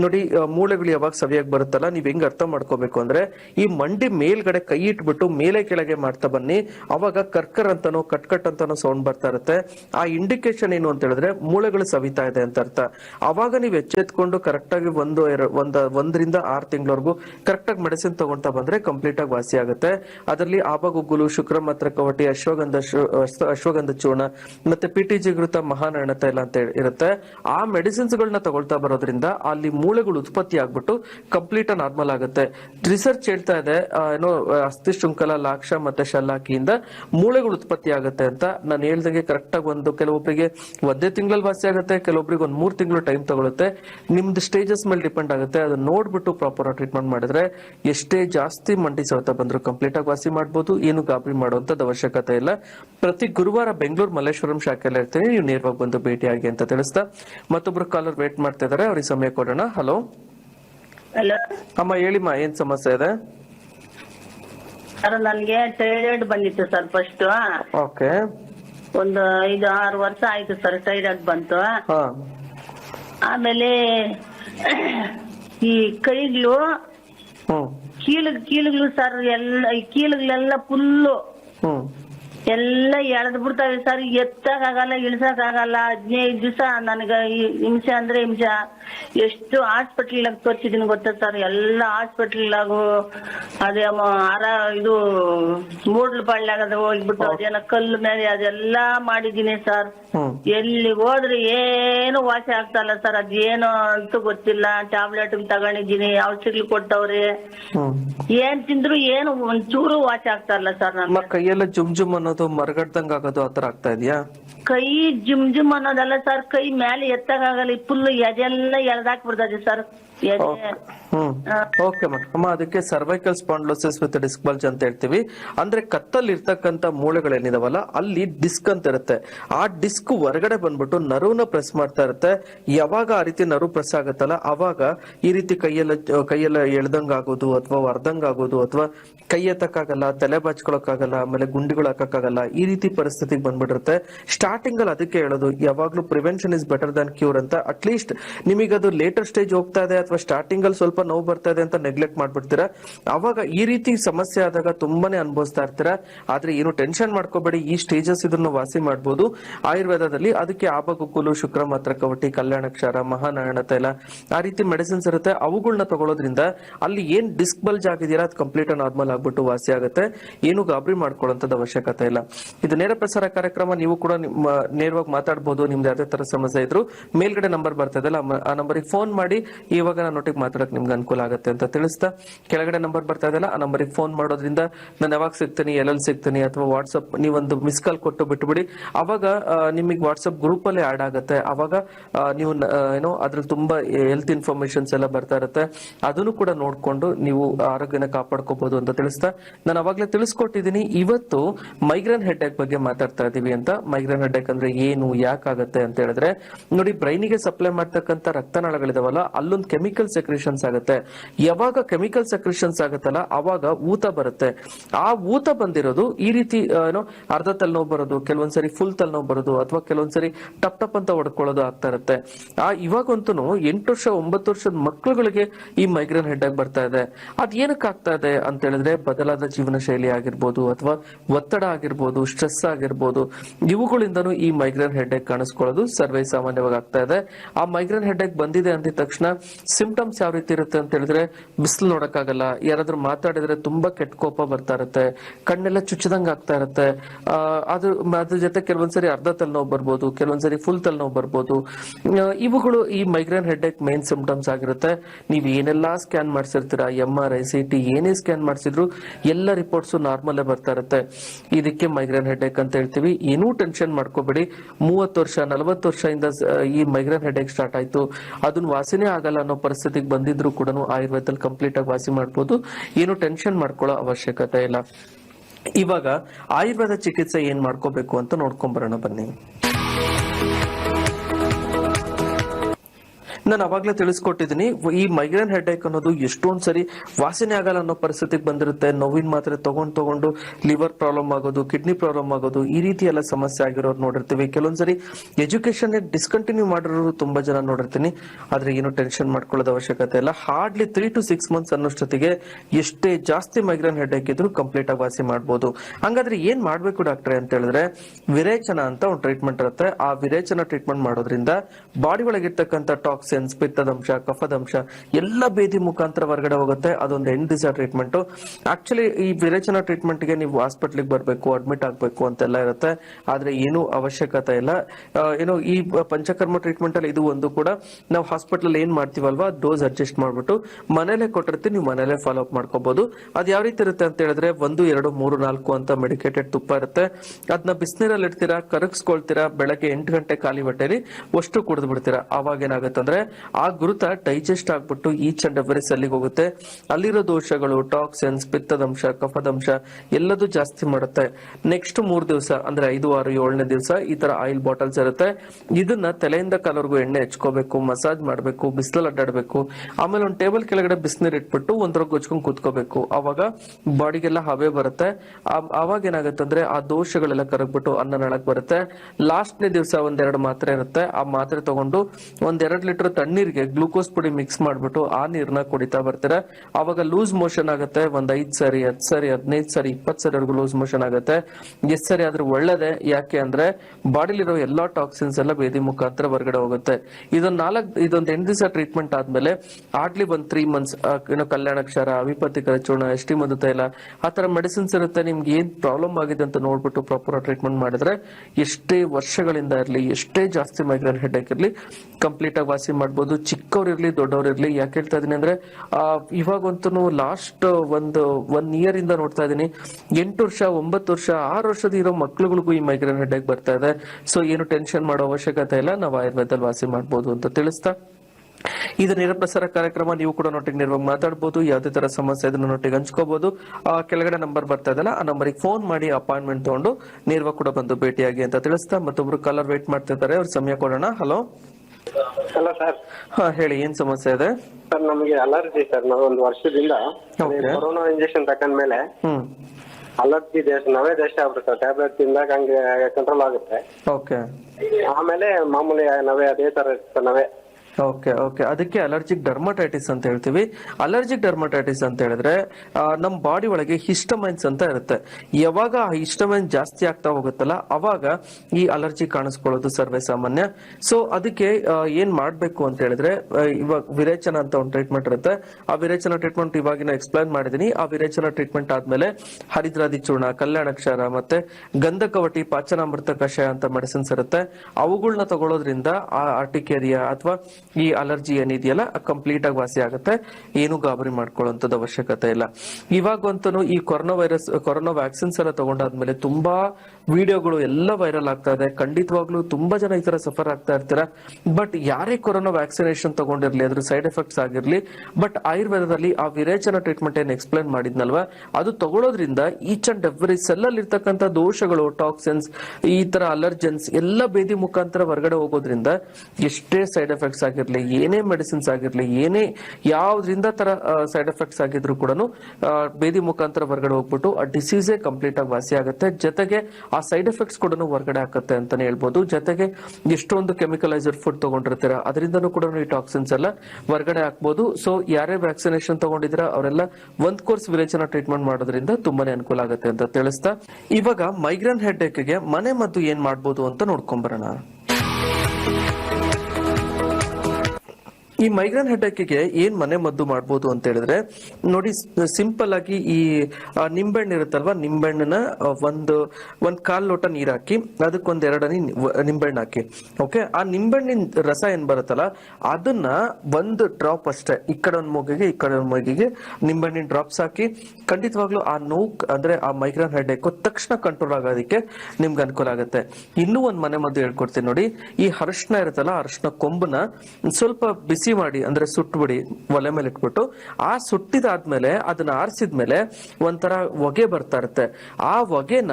ನೋಡಿ ಮೂಳೆಗಳು ಯಾವಾಗ ಸವಿಯಾಗಿ ಬರುತ್ತಲ್ಲ, ನೀವ್ ಹೆಂಗ್ ಅರ್ಥ ಮಾಡ್ಕೋಬೇಕು ಅಂದ್ರೆ ಈ ಮಂಡಿ ಮೇಲ್ಗಡೆ ಕೈ ಇಟ್ಬಿಟ್ಟು ಮೇಲೆ ಕೆಳಗೆ ಮಾಡ್ತಾ ಬನ್ನಿ. ಅವಾಗ ಕರ್ಕರ್ ಅಂತನೋ ಕಟ್ ಕಟ್ ಅಂತಾನೋ ಸೌಂಡ್ ಬರ್ತಾ ಇರುತ್ತೆ. ಆ ಇಂಡಿಕೇಶನ್ ಏನು ಅಂತ ಹೇಳಿದ್ರೆ ಮೂಳೆಗಳು ಸವಿತಾ ಇದೆ ಅಂತ ಅರ್ಥ. ಅವಾಗ ನೀವು ಎಚ್ಚೆತ್ಕೊಂಡು ಕರೆಕ್ಟ್ ಆಗಿ ಒಂದ ಒಂದರಿಂದ ಆರು ತಿಂಗಳವರೆಗೂ ಕರೆಕ್ಟ್ ಆಗಿ ಮೆಡಿಸಿನ್ ತಗೊಂತಾ ಬಂದ್ರೆ ಕಂಪ್ಲೀಟ್ ಆಗಿ ವಾಸಿ ಆಗುತ್ತೆ. ಅದರಲ್ಲಿ ಆಬಗುಗ್ಗುಲು ಶುಕ್ರಮಾತ್ರ ಕವಟಿ ಅಶ್ವಗಂಧ ಅಶ್ವಗಂಧ ಚೂರ್ಣ ಮತ್ತೆ ಪಿ ಟಿ ಜಿಗೃತ ಮಹಾನಯನ ತೈಲ ಅಂತ ಇರುತ್ತೆ. ಆ ಮೆಡಿಸಿನ್ಸ್ ಗಳನ್ನ ತಗೊಳ್ತಾ ಬರೋದ್ರಿಂದ ಅಲ್ಲಿ ಮೂಳೆಗಳು ಉತ್ಪತ್ತಿ ಆಗ್ಬಿಟ್ಟು ಕಂಪ್ಲೀಟ್ ನಾರ್ಮಲ್ ಆಗುತ್ತೆ. ರಿಸರ್ಚ್ ಹೇಳ್ತಾ ಇದೆ. ಏನೋ ಅಸ್ಥಿ, ಶೃಂಖಲ, ಲಾಕ್ಷ ಮತ್ತೆ ಶಲ್ಲಾಕಿಯಿಂದ ಮೂಳೆಗಳು ಉತ್ಪತ್ತಿ ಆಗುತ್ತೆ ಅಂತ ನಾನು ಹೇಳ್ದಂಗೆ ಕರೆಕ್ಟ್ ಆಗಿ ಒಂದು ಕೆಲವೊಬ್ಬರಿಗೆ ಒಂದೇ ತಿಂಗಳಲ್ಲಿ ವಾಸಿ ಆಗುತ್ತೆ ಕೆಲವೊಬ್ಬರಿಗೆ ಒಂದ್ ಮೂರ್ ತಿಂಗಳು ಟೈಮ್ ತಗೊಳುತ್ತೆ. ನಿಮ್ದು ಸ್ಟೇಜಸ್ ಮೇಲೆ ಡಿಪೆಂಡ್ ಆಗುತ್ತೆ. ಅದನ್ನ ನೋಡ್ಬಿಟ್ಟು ಪ್ರಾಪರ್ ಟ್ರೀಟ್ಮೆಂಟ್ ಮಾಡಿದ್ರೆ ಎಷ್ಟೇ ಜಾಸ್ತಿ ಮಂಡಿ ಸವತ ಬಂದ್ರು ಕಂಪ್ಲೀಟ್ ಆಗಿ ವಾಸಿ ಮಾಡಬಹುದು ಏನು ಗಾಬರಿ ಮಾಡುವಂತದ್ದು ಅವಶ್ಯಕತೆ ಇಲ್ಲ. ಪ್ರತಿ ಗುರುವಾರ ಬೆಂಗಳೂರು ಮಲ್ಲೇಶ್ವರಂ ಶಾಖೆಯಲ್ಲಿ ಇರ್ತೀನಿ ನೀವು ನೇರವಾಗಿ ಬಂದು ಭೇಟಿಯಾಗಿ ಅಂತ ತಿಳಿಸ್ತಾ. ಮತ್ತೊಬ್ರು ಕಾಲರ್ ವೇಟ್ ಮಾಡ್ತಾ ಇದಾರೆ ಅವ್ರಿಗೆ ಸಮಯ ಕೊಡೋಣ. ಹಲೋ ಅಮ್ಮ ಹೇಳಿಮ್ಮ ಏನ್ ಸಮಸ್ಯೆ ಇದೆ? ಸರ್ ನನಗೆ ಥೈರಾಯ್ಡ್ ಬಂದಿತ್ತು ಸರ್ ಫಸ್ಟ್ ಓಕೆ. ಒಂದು ಐದು ಆರು ವರ್ಷ ಆಯ್ತು ಸರ್ ಟೈರಾಯ್ಡ್ ಬಂತು. ಆಮೇಲೆ ಈ ಕೈಗಳು ಹ್ಮ್ ಕೀಲು ಕೀಲುಗಳು ಸರ್ ಎಲ್ಲ ಈ ಕೀಲುಗಳೆಲ್ಲ ಫುಲ್ಲು ಹ್ಮ್ ಎಲ್ಲ ಎಳ್ದ್ ಬಿಡ್ತಾವೆ ಸರ್. ಎತ್ತಕ್ಕಾಗಲ್ಲ ಇಳ್ಸಕ್ಕಾಗಲ್ಲ ಹದಿನೈದು ದಿವಸ ನನಗೆ ಹಿಂಸೆ ಅಂದ್ರೆ ಹಿಂಸೆ. ಎಷ್ಟು ಹಾಸ್ಪಿಟ್ಲಾಗ ತೋರಿಸಿದೀನಿ ಗೊತ್ತಾ ಸರ್? ಎಲ್ಲ ಹಾಸ್ಪಿಟ್ಲಾಗು ಅದೇ ಅರ ಇದು ಮೂಡ್ಲು ಪಳ್ಳ್ಯಾಗ ಹೋಗ್ಬಿಟ್ಟು ಅದೇನ ಕಲ್ಲು ಮೇಲೆ ಅದೆಲ್ಲ ಮಾಡಿದೀನಿ ಸರ್. ಎಲ್ಲಿ ಹೋದ್ರೆ ಏನು ವಾಸಿ ಆಗ್ತಾ ಸರ್. ಅದೇನು ಅಂತೂ ಗೊತ್ತಿಲ್ಲ. ಟ್ಯಾಬ್ಲೆಟ್ ತಗೊಂಡಿದ್ದೀನಿ ಔಷಧಿ ಕೊಟ್ಟವ್ರಿ. ಏನ್ ತಿಂದ್ರು ಏನು ಒಂಚೂರು ವಾಸಿ ಆಗ್ತಾ ಇಲ್ಲ ಸರ್ ನಮ್ಮ ಕೈಯೆಲ್ಲ ಜುಮ್ ಜುಮ್ ಅನ್ನೋದು ಮರಗಡ್ದಂಗ್ ಆಗೋದು ಆತರ ಆಗ್ತಾ ಇದೆಯಾ? ಕೈ ಜಿಮ್ ಜಿಮ್ ಅನ್ನೋದಲ್ಲ ಸರ್, ಕೈ ಮ್ಯಾಲೆ ಎತ್ತಕ್ಕಾಗಲ್ಲ ಫುಲ್ ಎದೆಲ್ಲ ಎಳ್ದಾಕ್ ಬಿಡ್ತದೆ ಸರ್. ಹ್ಮ್. ಓಕೆ ಅಮ್ಮ ಅದಕ್ಕೆ cervical spondylosis with disc bulge ಅಂತ ಹೇಳ್ತೀವಿ. ಅಂದ್ರೆ ಕತ್ತಲ್ಲಿ ಇರ್ತಕ್ಕಂತ ಮೂಳೆಗಳೇನಿದಾವಲ್ಲ ಅಲ್ಲಿ ಡಿಸ್ಕ್ ಅಂತ ಇರುತ್ತೆ. ಆ ಡಿಸ್ಕ್ ಹೊರಗಡೆ ಬಂದ್ಬಿಟ್ಟು ನರುವನ್ನ ಪ್ರೆಸ್ ಮಾಡ್ತಾ ಇರುತ್ತೆ. ಯಾವಾಗ ಆ ರೀತಿ ನರು ಪ್ರೆಸ್ ಆಗುತ್ತಲ್ಲ ಅವಾಗ ಈ ರೀತಿ ಕೈಯೆಲ್ಲ ಕೈಯೆಲ್ಲ ಎಳ್ದಂಗ್ ಆಗೋದು ಅಥವಾ ಹೊರ್ದಂಗ್ ಆಗೋದು ಅಥವಾ ಕೈ ಎತ್ತಕ್ಕಾಗಲ್ಲ ತಲೆ ಬಾಚ್ಕೊಳಕ್ಕಾಗಲ್ಲ ಆಮೇಲೆ ಗುಂಡಿಗಳು ಹಾಕಕ್ಕಾಗಲ್ಲ ಈ ರೀತಿ ಪರಿಸ್ಥಿತಿಗೆ ಬಂದ್ಬಿಟ್ಟಿರುತ್ತೆ. ಸ್ಟಾರ್ಟಿಂಗ್ ಅಲ್ಲಿ ಅದಕ್ಕೆ ಹೇಳೋದು ಯಾವಾಗ್ಲೂ prevention is better than cure ಅಂತ. ಅಟ್ಲೀಸ್ಟ್ ನಿಮಗೆ ಅದು ಲೇಟರ್ ಸ್ಟೇಜ್ ಹೋಗ್ತಾ ಇದೆ ಅಥವಾ ಸ್ಟಾರ್ಟಿಂಗ್ ಅಲ್ಲಿ ಸ್ವಲ್ಪ ನೋವು ಬರ್ತಾ ಇದೆ ಅಂತ ನೆಗ್ಲೆಕ್ಟ್ ಮಾಡ್ಬಿಡ್ತೀರಾ? ಅವಾಗ ಈ ರೀತಿ ಸಮಸ್ಯೆ ಆದಾಗ ತುಂಬಾನೇ ಅನುಭವಿಸ್ತಾ ಇರ್ತೀರಾ? ಆದ್ರೆ ಏನು ಟೆನ್ಷನ್ ಮಾಡ್ಕೋಬೇಡಿ, ಈ ಸ್ಟೇಜಸ್ ಇದನ್ನ ವಾಸಿ ಮಾಡ್ಬೋದು. ಆಯುರ್ವೇದದಲ್ಲಿ ಅದಕ್ಕೆ ಆಬಗುಕುಲು ಶುಕ್ರ ಮಾತ್ರ ಕವಟಿ ಕಲ್ಯಾಣಕ್ಷಾರ, ಮಹಾನಾರಾಯಣ ತೈಲ ಆ ರೀತಿ ಮೆಡಿಸಿನ್ಸ್ ಇರುತ್ತೆ. ಅವುಗಳನ್ನ ತಗೊಳ್ಳೋದ್ರಿಂದ ಅಲ್ಲಿ ಏನ್ ಡಿಸ್ಕ್ ಬಲ್ಜ್ ಆಗಿದೆಯಲ್ಲ, ಅದು ಕಂಪ್ಲೀಟ್ ನಾರ್ಮಲ್ ಆಗ್ಬಿಟ್ಟು ವಾಸಿ ಆಗುತ್ತೆ. ಏನು ಗಾಬರಿ ಮಾಡ್ಕೊಳ್ಳೋಂಥದ್ದು ಅವಶ್ಯಕತೆ ಇಲ್ಲ. ಇದು ನೇರ ಪ್ರಸಾರ ಕಾರ್ಯಕ್ರಮ, ನೀವು ಕೂಡ ನಿಮ್ಮ ನೇರವಾಗಿ ಮಾತಾಡಬಹುದು ನಿಮ್ದು ಯಾವ್ದೇ ತರ ಸಮಸ್ಯೆ ಇದ್ರು. ಮೇಲ್ಗಡೆ ನಂಬರ್ ಬರ್ತಾ ಇದೆಯಲ್ಲ, ಆ ನಂಬರಿಗೆ ಫೋನ್ ಮಾಡಿ. ಇವಾಗ ನನ್ನೊಟ್ಟಿಗೆ ಮಾತಾಡಕ್ ನಿಮ್ಗೆ ಅನುಕೂಲ ಆಗುತ್ತೆ ಅಂತ ತಿಳಿಸ್ತಾ ಕೆಳಗಡೆ ನಂಬರ್ ಬರ್ತಾ ಇದೆಯಲ್ಲ, ಆ ನಂಬರಿಗೆ ಫೋನ್ ಮಾಡೋದ್ರಿಂದ ನಾನು ಯಾವಾಗ ಸಿಗ್ತೀನಿ, ಎಲ್ಲೆಲ್ಲಿ ಸಿಗ್ತೀನಿ ಅಥವಾ ವಾಟ್ಸಪ್ ನೀವೊಂದು ಮಿಸ್ ಕಾಲ್ ಕೊಟ್ಟು ಬಿಟ್ಬಿಡಿ. ಅವಾಗ ನಿಮಗೆ ವಾಟ್ಸಪ್ ಗ್ರೂಪ್ ಅಲ್ಲಿ ಆಡ್ ಆಗುತ್ತೆ. ಅವಾಗ ನೀವು ಏನೋ ಅದ್ರಲ್ಲಿ ತುಂಬಾ ಹೆಲ್ತ್ ಇನ್ಫಾರ್ಮೇಶನ್ಸ್ ಎಲ್ಲ ಬರ್ತಾ ಇರುತ್ತೆ. ಅದನ್ನು ಕೂಡ ನೋಡ್ಕೊಂಡು ನೀವು ಆರೋಗ್ಯನ ಕಾಪಾಡ್ಕೋಬಹುದು ಅಂತ ತಿಳಿಸ್ತಾ ನಾನು ಅವಾಗಲೇ ತಿಳಿಸ್ಕೊಟ್ಟಿದ್ದೀನಿ. ಇವತ್ತು ಮೈಗ್ರೇನ್ ಹೆಡ್ಏಕ್ ಬಗ್ಗೆ ಮಾತಾಡ್ತಾ ಇದೀವಿ ಅಂತ. ಮೈಗ್ರೇನ್ ಹೆಡ್ಏಕ್ ಅಂದ್ರೆ ಏನು, ಯಾಕಾಗತ್ತೆ ಅಂತ ಹೇಳಿದ್ರೆ, ನೋಡಿ ಬ್ರೈನಿಗೆ ಸಪ್ಲೈ ಮಾಡ್ತಕ್ಕಂತ ರಕ್ತನಾಳಗಳಿದಾವಲ್ಲ, ಅಲ್ಲೊಂದು ಕೆಮಿಕಲ್ ಸೆಕ್ರೇಷನ್ಸ್ ಆಗುತ್ತೆ. ಯಾವಾಗ ಕೆಮಿಕಲ್ ಸೆಕ್ರೇಷನ್ಸ್ ಆಗುತ್ತಲ್ಲ, ಅವಾಗ ಊತ ಬರುತ್ತೆ. ಆ ಊತ ಬಂದಿರೋದು ಈ ರೀತಿ ಏನೋ ಅರ್ಧ ತಲೆನೋವು ಬರೋದು, ಕೆಲವೊಂದ್ಸರಿ ಫುಲ್ ತಲೆನೋವು ಬರೋದು, ಅಥವಾ ಕೆಲವೊಂದ್ಸರಿ ಟಪ್ ಟಪ್ ಅಂತ ಹೊಡ್ಕೊಳ್ಳೋದು ಆಗ್ತಾ ಇರುತ್ತೆ. ಆ ಇವಾಗಂತೂ ಎಂಟು ವರ್ಷ, ಒಂಬತ್ತು ವರ್ಷದ ಮಕ್ಕಳುಗಳಿಗೆ ಈ ಮೈಗ್ರೇನ್ ಹೆಡ್ ಆಗಿ ಬರ್ತಾ ಇದೆ. ಅದ್ ಏನಕ್ಕೆ ಆಗ್ತಾ ಇದೆ ಅಂತ ಹೇಳಿದ್ರೆ ಬದಲಾದ ಜೀವನ ಶೈಲಿ ಆಗಿರ್ಬೋದು, ಅಥವಾ ಒತ್ತಡ ಆಗಿರ್ಬೋದು ಸ್ಟ್ರೆಸ್ ಆಗಿರ್ಬೋದು, ಇವುಗಳಿಂದನೂ ಈ ಮೈಗ್ರೇನ್ ಹೆಡ್ ಕಾಣಿಸ್ಕೊಳ್ಳೋದು ಸರ್ವೇ ಸಾಮಾನ್ಯವಾಗಿ ಆಗ್ತಾ ಇದೆ. ಆ ಮೈಗ್ರೇನ್ ಹೆಡ್ ಬಂದಿದೆ ಅಂದ ತಕ್ಷಣ ಸಿಂಪ್ಟಮ್ಸ್ ಯಾವ ರೀತಿ ಇರುತ್ತೆ ಅಂತ ಹೇಳಿದ್ರೆ ಬಿಸಿಲು ನೋಡಕ್ಕಾಗಲ್ಲ. ಯಾರಾದ್ರೂ ಮಾತಾಡಿದ್ರೆ ತುಂಬಾ ಕೆಟ್ಟ ಕೋಪ ಬರ್ತಾ ಇರುತ್ತೆ. ಕಣ್ಣೆಲ್ಲ ಚುಚ್ಚದಂಗ್ ಆಗ್ತಾ ಇರುತ್ತೆ. ಅದು, ಅದ್ರ ಜೊತೆ ಕೆಲವೊಂದ್ಸರಿ ಅರ್ಧ ತಲೆನೋವು ಬರ್ಬೋದು, ಕೆಲವೊಂದ್ಸರಿ ಫುಲ್ ತಲೆನೋವು ಬರ್ಬೋದು. ಇವುಗಳು ಈ ಮೈಗ್ರೇನ್ ಹೆಡ್ ಮೇನ್ ಸಿಂಪ್ಟಮ್ಸ್ ಆಗಿರುತ್ತೆ. ನೀವು ಏನೆಲ್ಲಾ scan ಮಾಡ್ಸಿರ್ತೀರಾ? M R I C T ಏನೇ ಸ್ಕ್ಯಾನ್ ಮಾಡಿಸಿದ್ರು ಎಲ್ಲ ರಿಪೋರ್ಟ್ಸ್ ನಾರ್ಮಲ್ ಬರ್ತಾ ಇರುತ್ತೆ. ಇದಕ್ಕೆ ಮೈಗ್ರೇನ್ ಹೆಡ್ ಅಂತ ಹೇಳ್ತೀವಿ. ಏನೂ ಟೆನ್ಷನ್ ಮಾಡ್ಕೋಬೇಡಿ. ಮೂವತ್ತು ವರ್ಷ, ನಲವತ್ತು ವರ್ಷದಿಂದ ಈ ಮೈಗ್ರೇನ್ ಹೆಡ್ ಸ್ಟಾರ್ಟ್ ಆಯ್ತು. ಅದನ್ನ ವಾಸನೆ ಆಗಲ್ಲ ಅನ್ನೋ ಪರಿಸ್ಥಿತಿಗೆ ಬಂದಿದ್ರು ಕೂಡ ಆಯುರ್ವೇದದಲ್ಲಿ ಕಂಪ್ಲೀಟ್ ಆಗಿ ವಾಸಿ ಮಾಡ್ಬೋದು. ಏನು ಟೆನ್ಷನ್ ಮಾಡ್ಕೊಳ್ಳೋ ಅವಶ್ಯಕತೆ ಇಲ್ಲ. ಇವಾಗ ಆಯುರ್ವೇದ ಚಿಕಿತ್ಸೆ ಏನ್ ಮಾಡ್ಕೋಬೇಕು ಅಂತ ನೋಡ್ಕೊಂಡ್ ಬರೋಣ ಬನ್ನಿ. ನಾನು ಅವಾಗ್ಲೇ ತಿಳಿಸ್ಕೊಟ್ಟಿದ್ದೀನಿ, ಈ ಮೈಗ್ರೇನ್ ಹೆಡ್ ಅನ್ನೋದು ಎಷ್ಟೊಂದ್ ಸರಿ ವಾಸನೆ ಆಗಲ್ಲ ಅನ್ನೋ ಪರಿಸ್ಥಿತಿಗೆ ಬಂದಿರುತ್ತೆ. ನೋವಿನ ಮಾತ್ರೆ ತಗೊಂಡ್ ತಗೊಂಡು ಲಿವರ್ ಪ್ರಾಬ್ಲಮ್ ಆಗೋದು ಕಿಡ್ನಿ ಪ್ರಾಬ್ಲಮ್ ಆಗೋದು, ಈ ರೀತಿ ಎಲ್ಲ ಸಮಸ್ಯೆ ಆಗಿರೋರು ನೋಡಿರ್ತೀವಿ. ಕೆಲವೊಂದ್ಸರಿ ಎಜುಕೇಶನ್ ಡಿಸ್ಕಂಟಿನ್ಯೂ ಮಾಡಿರೋರು ತುಂಬಾ ಜನ ನೋಡಿರ್ತೀನಿ. ಆದ್ರೆ ಏನು ಟೆನ್ಷನ್ ಮಾಡ್ಕೊಳ್ಳೋದು ಅವಶ್ಯಕತೆ ಇಲ್ಲ. Hardly three to six months ಅನ್ನೋಷ್ಟೊತ್ತಿಗೆ ಎಷ್ಟೇ ಜಾಸ್ತಿ ಮೈಗ್ರೇನ್ ಹೆಡ್ ಇದ್ರು ಕಂಪ್ಲೀಟ್ ಆಗಿ ವಾಸಿ ಮಾಡಬಹುದು ಹಂಗಾದ್ರೆ ಏನ್ ಮಾಡ್ಬೇಕು ಡಾಕ್ಟ್ರೆ ಅಂತ ಹೇಳಿದ್ರೆ, ವಿರೇಚನ ಅಂತ ಒಂದು ಟ್ರೀಟ್ಮೆಂಟ್ ಇರುತ್ತೆ. ಆ ವಿರೇಚನ ಟ್ರೀಟ್ಮೆಂಟ್ ಮಾಡೋದ್ರಿಂದ ಬಾಡಿ ಒಳಗಿರ್ತಕ್ಕಂಥ ಟಾಕ್ಸಿನ್ಸ್ ಪಿತ್ತದಂಶ ಕಫದಂಶ ಎಲ್ಲ ಬೇದಿ ಮುಖಾಂತರ ಹೊರಗಡೆ ಹೋಗುತ್ತೆ. ಅದೊಂದು ಎಂಡ್ ದಿವಸ ಟ್ರೀಟ್ಮೆಂಟ್ ಆಕ್ಚುಲಿ ಈ ವಿರೇಚನ ಟ್ರೀಟ್ಮೆಂಟ್ಗೆ ನೀವು ಹಾಸ್ಪಿಟ್ಲಿಗೆ ಬರಬೇಕು ಅಡ್ಮಿಟ್ ಆಗಬೇಕು ಅಂತೆಲ್ಲ ಇರುತ್ತೆ. ಆದ್ರೆ ಏನು ಅವಶ್ಯಕತೆ ಇಲ್ಲ. ಏನೋ ಈ ಪಂಚಕರ್ಮ ಟ್ರೀಟ್ಮೆಂಟ್ ಅಲ್ಲಿ ಇದು ಒಂದು ಕೂಡ. ನಾವು ಹಾಸ್ಪಿಟಲ್ ಏನ್ ಮಾಡ್ತೀವಲ್ವಾ? ಡೋಸ್ ಅಡ್ಜಸ್ಟ್ ಮಾಡ್ಬಿಟ್ಟು ಮನೇಲೆ ಕೊಟ್ಟಿರ್ತೀವಿ, ನೀವು ಮನೇಲೆ ಫಾಲೋ ಅಪ್ ಮಾಡ್ಕೋಬಹುದು ಅದ್ ಯಾವ ರೀತಿ ಇರುತ್ತೆ ಅಂತ ಹೇಳಿದ್ರೆ, ಒಂದು, ಎರಡು, ಮೂರು, ನಾಲ್ಕು ಅಂತ ಮೆಡಿಕೇಟೆಡ್ ತುಪ್ಪ ಇರುತ್ತೆ. ಅದನ್ನ ಬಿಸಿನೀರಲ್ಲಿ ಇಡ್ತೀರಾ ಕರಗಿಸ್ಕೊಳ್ತೀರಾ, ಬೆಳಗ್ಗೆ ಎಂಟು ಗಂಟೆ ಖಾಲಿ ಹೊಟ್ಟೆಲಿ, ಅಷ್ಟು ಕುಡಿದು ಬಿಡ್ತೀರಾ. ಅವಾಗ ಏನಾಗುತ್ತೆ ಆ ಗುರುತ ಡೈಜೆಸ್ಟ್ ಆಗ್ಬಿಟ್ಟು ಈಚ್ ಅಂಡ್ ಸೆಲ್ಲಿಗೆ ಹೋಗುತ್ತೆ. ಅಲ್ಲಿರೋ ದೋಷಗಳು ಟಾಕ್ಸಿನ್ಸ್ ಪಿತ್ತದಂಶ, ಕಫದಂಶ ಎಲ್ಲದು ಜಾಸ್ತಿ ಮಾಡುತ್ತೆ. ನೆಕ್ಸ್ಟ್ ಮೂರ್ ದಿವಸ, ಅಂದ್ರೆ ಐದು, ಆರು, ಏಳನೇ ದಿವಸ ಈ ತರ ಆಯಿಲ್ ಬಾಟಲ್ಸ್ ಇರುತ್ತೆ. ಇದನ್ನ ತಲೆಯಿಂದ ಕಾಲವರೆಗೂ ಎಣ್ಣೆ ಹಚ್ಕೋಬೇಕು, ಮಸಾಜ್ ಮಾಡಬೇಕು, ಬಿಸಿಲಲ್ಲಿ ಅಡ್ಡಾಡ್ಬೇಕು. ಆಮೇಲೆ ಒಂದು ಟೇಬಲ್ ಕೆಳಗಡೆ ಬಿಸಿನೀರ್ ಇಟ್ಬಿಟ್ಟು ಒಂದ್ರ ಗೊಚ್ಕೊಂಡ್ ಕೂತ್ಕೋಬೇಕು. ಅವಾಗ ಬಾಡಿಗೆಲ್ಲ ಹವೆ ಬರುತ್ತೆ. ಅವಾಗ ಏನಾಗುತ್ತೆ ಅಂದ್ರೆ ಆ ದೋಷಗಳೆಲ್ಲ ಕರಗ್ಬಿಟ್ಟು ಅನ್ನ ನಳಕ್ ಬರುತ್ತೆ. ಲಾಸ್ಟ್ನೇ ದಿವಸ ಒಂದೆರಡು ಮಾತ್ರೆ ಇರುತ್ತೆ. ಆ ಮಾತ್ರೆ ತಗೊಂಡು ಒಂದೆರಡು ಲೀಟರ್ ತಣ್ಣೀರಿಗೆ ಗ್ಲೂಕೋಸ್ ಪುಡಿ ಮಿಕ್ಸ್ ಮಾಡ್ಬಿಟ್ಟು ಆ ನೀರ್ನ ಕುಡಿತಾ ಬರ್ತಾರೆ. ಅವಾಗ ಲೂಸ್ ಮೋಷನ್ ಆಗುತ್ತೆ. ಒಂದ್ ಐದ್ ಸರಿ ಹತ್ ಸರಿ, ಹದಿನೈದು ಸರಿ ಇಪ್ಪತ್ ಸರಿವರೆಗೂ ಲೂಸ್ ಮೋಷನ್ ಆಗುತ್ತೆ. ಎಷ್ಟ್ ಸರಿ ಆದ್ರೂ ಒಳ್ಳೇದೇ. ಯಾಕೆ ಅಂದ್ರೆ ಬಾಡಿಲಿರೋ ಎಲ್ಲಾ ಟಾಕ್ಸಿನ್ಸ್ ಎಲ್ಲ ಬೇದಿ ಮುಖಾಂತರ ಹೊರಗಡೆ ಹೋಗುತ್ತೆ. ಇದೊಂದ್ ನಾಲ್ಕ್, ಇದೊಂದ್ ಎಂಟು ದಿವಸ ಟ್ರೀಟ್ಮೆಂಟ್ ಆದ್ಮೇಲೆ ಆಡ್ಲಿ ಒಂದ್ ತ್ರೀ ಮಂತ್ಸ್ ಏನೋ ಕಲ್ಯಾಣಾಕ್ಷರ ಅವಿಪತ್ತಿಕರ ಚೂರ್ಣ ಎಷ್ಟಿ ಮಧು ತೈಲ ಆ ತರ ಮೆಡಿಸಿನ್ಸ್ ಇರುತ್ತೆ. ನಿಮ್ಗೆ ಏನ್ ಪ್ರಾಬ್ಲಮ್ ಆಗಿದೆ ಅಂತ ನೋಡ್ಬಿಟ್ಟು ಪ್ರಾಪರ್ ಟ್ರೀಟ್ಮೆಂಟ್ ಮಾಡಿದ್ರೆ ಎಷ್ಟೇ ವರ್ಷಗಳಿಂದ ಇರ್ಲಿ, ಎಷ್ಟೇ ಜಾಸ್ತಿ ಮೈಗ್ರೇನ್ ಹೆಡ್ ಇರ್ಲಿ ಕಂಪ್ಲೀಟ್ ಆಗಿ ವಾಸಿ ಮಾಡ್ಬೋದು. ಚಿಕ್ಕವ್ರಿರ್ಲಿ ದೊಡ್ಡವ್ರಿರ್ಲಿ ಯಾಕೆ ಹೇಳ್ತಾ ಇದೀನಿ ಅಂದ್ರೆ, ಆ ಇವಾಗಂತೂ ಲಾಸ್ಟ್ ಒಂದು ಒನ್ ಇಯರ್ ಇಂದ ನೋಡ್ತಾ ಇದೀನಿ. ಎಂಟು ವರ್ಷ, ಒಂಬತ್ತು ವರ್ಷ, ಆರು ವರ್ಷದ ಇರೋ ಮಕ್ಳುಗಳಿಗೂ ಈ ಮೈಗ್ರೇನ್ ಹೆಡ್ ಬರ್ತಾ ಇದೆ. ಸೊ ಏನು ಟೆನ್ಷನ್ ಮಾಡೋ ಅವಶ್ಯಕತೆ ಇಲ್ಲ. ನಾವು ಆಯುರ್ವೇದದಲ್ಲಿ ವಾಸಿ ಮಾಡ್ಬೋದು ಅಂತ ತಿಳಿಸ್ತಾ. ಇದು ನಿರಪ್ರಸಾರ ಕಾರ್ಯಕ್ರಮ. ನೀವು ಕೂಡ ನೋಟಿಗೆ ನೇರವಾಗಿ ಮಾತಾಡಬಹುದು ಯಾವುದೇ ತರ ಸಮಸ್ಯೆ ಇದನ್ನ ನೋಟಿಗೆ ಹಂಚ್ಕೋಬಹುದು ಆ, ಕೆಳಗಡೆ ನಂಬರ್ ಬರ್ತಾ ಇದಲ್ಲ ಆ ನಂಬರಿಗೆ ಫೋನ್ ಮಾಡಿ ಅಪಾಯಿಂಟ್ಮೆಂಟ್ ತಗೊಂಡು ನೇರವಾಗಿ ಕೂಡ ಬಂದು ಭೇಟಿಯಾಗಿ ಅಂತ ತಿಳಿಸ್ತಾ. ಮತ್ತೊಬ್ರು ಕಾಲರ್ ವೇಟ್ ಮಾಡ್ತಿದ್ದಾರೆ. ಅವ್ರ ಸಮಯ ಕೊಡೋಣ. ಹಲೋ ಹಲೋ ಸರ್ ಹಾ ಹೇಳಿ ಏನ್ ಸಮಸ್ಯೆ ಇದೆ? ಸರ್ ನಮಗೆ ಅಲರ್ಜಿ ಸರ್ ನಾವು ಒಂದು ವರ್ಷದಿಂದ Okay. ಕೊರೋನಾ ಇಂಜೆಕ್ಷನ್ ತಕೊಂಡ್ಮೇಲೆ ಹ್ಮ್. ಅಲರ್ಜಿ ದೇಶ ನವೇ ದೇಶ ಆಗ್ಬಿಡುತ್ತೆ ಟ್ಯಾಬ್ಲೆಟ್ ತಿಂದಾಗ ಹಂಗೆ ಕಂಟ್ರೋಲ್ ಆಗುತ್ತೆ. ಓಕೆ ಆಮೇಲೆ ಮಾಮೂಲಿ ನಾವೇ ಅದೇ ತರ ಇರುತ್ತೆ ನವೆ ಓಕೆ ಓಕೆ ಅದಕ್ಕೆ ಅಲರ್ಜಿಕ್ ಡರ್ಮಟೈಟಿಸ್ ಅಂತ ಹೇಳ್ತೀವಿ. ಅಲರ್ಜಿಕ್ ಡರ್ಮಟೈಟಿಸ್ ಅಂತ ಹೇಳಿದ್ರೆ ನಮ್ಮ ನಮ್ ಬಾಡಿ ಒಳಗೆ ಹಿಸ್ಟಮೈನ್ಸ್ ಅಂತ ಇರುತ್ತೆ. ಯಾವಾಗ ಆ ಹಿಸ್ಟಮೈನ್ ಜಾಸ್ತಿ ಆಗ್ತಾ ಹೋಗುತ್ತಲ್ಲ, ಅವಾಗ ಈ ಅಲರ್ಜಿ ಕಾಣಿಸ್ಕೊಳ್ಳೋದು ಸರ್ವೇ ಸಾಮಾನ್ಯ ಸೊ ಅದಕ್ಕೆ ಏನ್ ಮಾಡ್ಬೇಕು ಅಂತ ಹೇಳಿದ್ರೆ ಇವಾಗ ವಿರೇಚನ ಅಂತ ಒಂದು ಟ್ರೀಟ್ಮೆಂಟ್ ಇರುತ್ತೆ. ಆ ವಿರೇಚನ ಟ್ರೀಟ್ಮೆಂಟ್ ಇವಾಗಿನ ಎಕ್ಸ್ಪ್ಲೈನ್ ಮಾಡಿದೀನಿ. ಆ ವಿರೇಚನ ಟ್ರೀಟ್ಮೆಂಟ್ ಆದ್ಮೇಲೆ ಹರಿದ್ರಾದಿ ಚೂರ್ಣ, ಕಲ್ಯಾಣಾಕ್ಷರ ಮತ್ತೆ ಗಂಧಕವಟಿ, ಪಾಚನಾಮೃತ ಕಷಾಯ ಅಂತ ಮೆಡಿಸಿನ್ಸ್ ಇರುತ್ತೆ. ಅವುಗಳನ್ನ ತಗೊಳ್ಳೋದ್ರಿಂದ ಆ ಆರ್ಟಿಕೇರಿಯಾ ಅಥವಾ ಈ ಅಲರ್ಜಿ ಏನಿದೆಯಲ್ಲ ಕಂಪ್ಲೀಟ್ ಆಗಿ ವಾಸಿ ಆಗುತ್ತೆ. ಏನು ಗಾಬರಿ ಮಾಡ್ಕೊಳ್ಳೋಂಥದ್ದು ಅವಶ್ಯಕತೆ ಇಲ್ಲ. ಇವಾಗಂತೂ ಈ ಕೊರೋನಾ ವೈರಸ್, ಕೊರೋನಾ ವ್ಯಾಕ್ಸಿನ್ಸ್ ಎಲ್ಲ ತಗೊಂಡಾದ್ಮೇಲೆ ತುಂಬಾ ವಿಡಿಯೋಗಳು ಎಲ್ಲ ವೈರಲ್ ಆಗ್ತಾ ಇದೆ. ಖಂಡಿತವಾಗ್ಲೂ ತುಂಬಾ ಜನ ಈ ತರ ಸಫರ್ ಆಗ್ತಾ ಇರ್ತೀರಾ? ಬಟ್ ಯಾರೇ ಕೊರೋನಾ ವ್ಯಾಕ್ಸಿನೇಷನ್ ತಗೊಂಡಿರ್ಲಿ, ಅದ್ರ ಸೈಡ್ ಎಫೆಕ್ಟ್ಸ್ ಆಗಿರ್ಲಿ ಬಟ್ ಆಯುರ್ವೇದದಲ್ಲಿ ಆ ವಿರೇಚನ ಟ್ರೀಟ್ಮೆಂಟ್ ಏನ್ ಎಕ್ಸ್ಪ್ಲೇನ್ ಮಾಡಿದ್ನಲ್ವಾ? ಅದು ತಗೊಳ್ಳೋದ್ರಿಂದ ಈಚ್ ಅಂಡ್ ಎವ್ರಿ ಸೆಲ್ ಅಲ್ಲಿ ಇರ್ತಕ್ಕಂಥ ದೋಷಗಳು ಟಾಕ್ಸಿನ್ಸ್ ಈ ತರ ಅಲರ್ಜೆನ್ಸ್ ಎಲ್ಲ ಬೇದಿ ಮುಖಾಂತರ ಹೊರಗಡೆ ಹೋಗೋದ್ರಿಂದ ಎಷ್ಟೇ ಸೈಡ್ ಎಫೆಕ್ಟ್ಸ್ ಆಗಿರ್ಲಿ, ಏನೇ ಮೆಡಿಸಿನ್ಸ್ ಆಗಿರ್ಲಿ, ಏನೇ ಯಾವ್ದ್ರಿಂದ ತರ ಸೈಡ್ ಎಫೆಕ್ಟ್ಸ್ ಆಗಿದ್ರು ಕೂಡ ಬೇದಿ ಮುಖಾಂತರ ಹೊರಗಡೆ ಹೋಗ್ಬಿಟ್ಟು ಆ ಡಿಸೀಸೇ ಕಂಪ್ಲೀಟ್ ಆಗಿ ವಾಸಿ ಆಗುತ್ತೆ. ಜೊತೆಗೆ ಆ ಸೈಡ್ ಎಫೆಕ್ಟ್ಸ್ ಕೂಡ ಹೊರಗಡೆ ಹಾಕುತ್ತೆ ಅಂತಾನೆ ಹೇಳ್ಬೋದು. ಜೊತೆಗೆ ಎಷ್ಟೊಂದು ಕೆಮಿಕಲೈಸರ್ ಫುಡ್ ತಗೊಂಡಿರ್ತೀರ, ಅದರಿಂದನೂ ಕೂಡ ಈ ಟಾಕ್ಸಿನ್ಸ್ ಎಲ್ಲ ಹೊರಗಡೆ ಹಾಕ್ಬೋದು. ಸೊ ಯಾರೇ ವ್ಯಾಕ್ಸಿನೇಷನ್ ತಗೊಂಡಿದ್ರ ಅವರೆಲ್ಲ ಒಂದ್ ಕೋರ್ಸ್ ವಿರೇಚನ ಟ್ರೀಟ್ಮೆಂಟ್ ಮಾಡೋದ್ರಿಂದ ತುಂಬಾನೇ ಅನುಕೂಲ ಆಗುತ್ತೆ ಅಂತ ತಿಳಿಸ್ತಾ. ಇವಾಗ ಮೈಗ್ರೇನ್ ಹೆಡ್ಗೆ ಮನೆ ಮದ್ದು ಏನ್ ಮಾಡ್ಬೋದು ಅಂತ ನೋಡ್ಕೊಂಬರೋಣ ಈ ಮೈಗ್ರೇನ್ ಹೆಡ್ಡಕ್ಕೆ ಏನ್ ಮನೆ ಮದ್ದು ಮಾಡ್ಬೋದು ಅಂತ ಹೇಳಿದ್ರೆ, ನೋಡಿ ಸಿಂಪಲ್ ಆಗಿ ಈ ನಿಂಬೆಹಣ್ಣು ಇರುತ್ತಲ್ವಾ? ನಿಂಬೆಹಣ್ಣನ ಒಂದು, ಒಂದ್ ಕಾಲ್ ಲೋಟ ನೀರ್ ಹಾಕಿ, ಅದಕ್ಕೊಂದ್ ಎರಡನಿ ನಿಂಬೆಹಣ್ಣು ಹಾಕಿ. ಓಕೆ ಆ ನಿಂಬೆಹಣ್ಣಿನ ರಸ ಏನ್ ಬರುತ್ತಲ್ಲ, ಅದನ್ನ ಒಂದು ಡ್ರಾಪ್ ಅಷ್ಟೇ. ಈ ಕಡೆ ಒಂದ್ ಮೂಗಿಗೆ, ಈ ಕಡೆ ಒಂದ್ ಮೂಗಿಗೆ ನಿಂಬೆಹಣ್ಣಿನ ಡ್ರಾಪ್ಸ್ ಹಾಕಿ, ಖಂಡಿತವಾಗ್ಲೂ ಆ ನೋವು ಅಂದ್ರೆ ಆ ಮೈಗ್ರೇನ್ ಹೆಡ್ಡೇಕ್ ತಕ್ಷಣ ಕಂಟ್ರೋಲ್ ಆಗೋದಕ್ಕೆ ನಿಮ್ಗೆ ಅನುಕೂಲ ಆಗುತ್ತೆ. ಇನ್ನೂ ಒಂದ್ ಮನೆ ಮದ್ದು ಹೇಳ್ಕೊಡ್ತೀನಿ ನೋಡಿ. ಈ ಅರಶಿನ ಇರುತ್ತಲ್ಲ ಅರಶಿನ ಕೊಂಬನ ಸ್ವಲ್ಪ ಬಿಸಿ ಮಾಡಿ, ಅಂದ್ರೆ ಸುಟ್ಬಿಡಿ ಒಲೆ ಮೇಲೆ ಇಟ್ಬಿಟ್ಟು, ಆ ಸುಟ್ಟಿದಾದ್ಮೇಲೆ, ಅದನ್ನ ಆರಿಸಿದ್ಮೇಲೆ ಒಂಥರ ಹೊಗೆ ಬರ್ತಾ ಇರುತ್ತೆ. ಆ ಹೊಗೆನ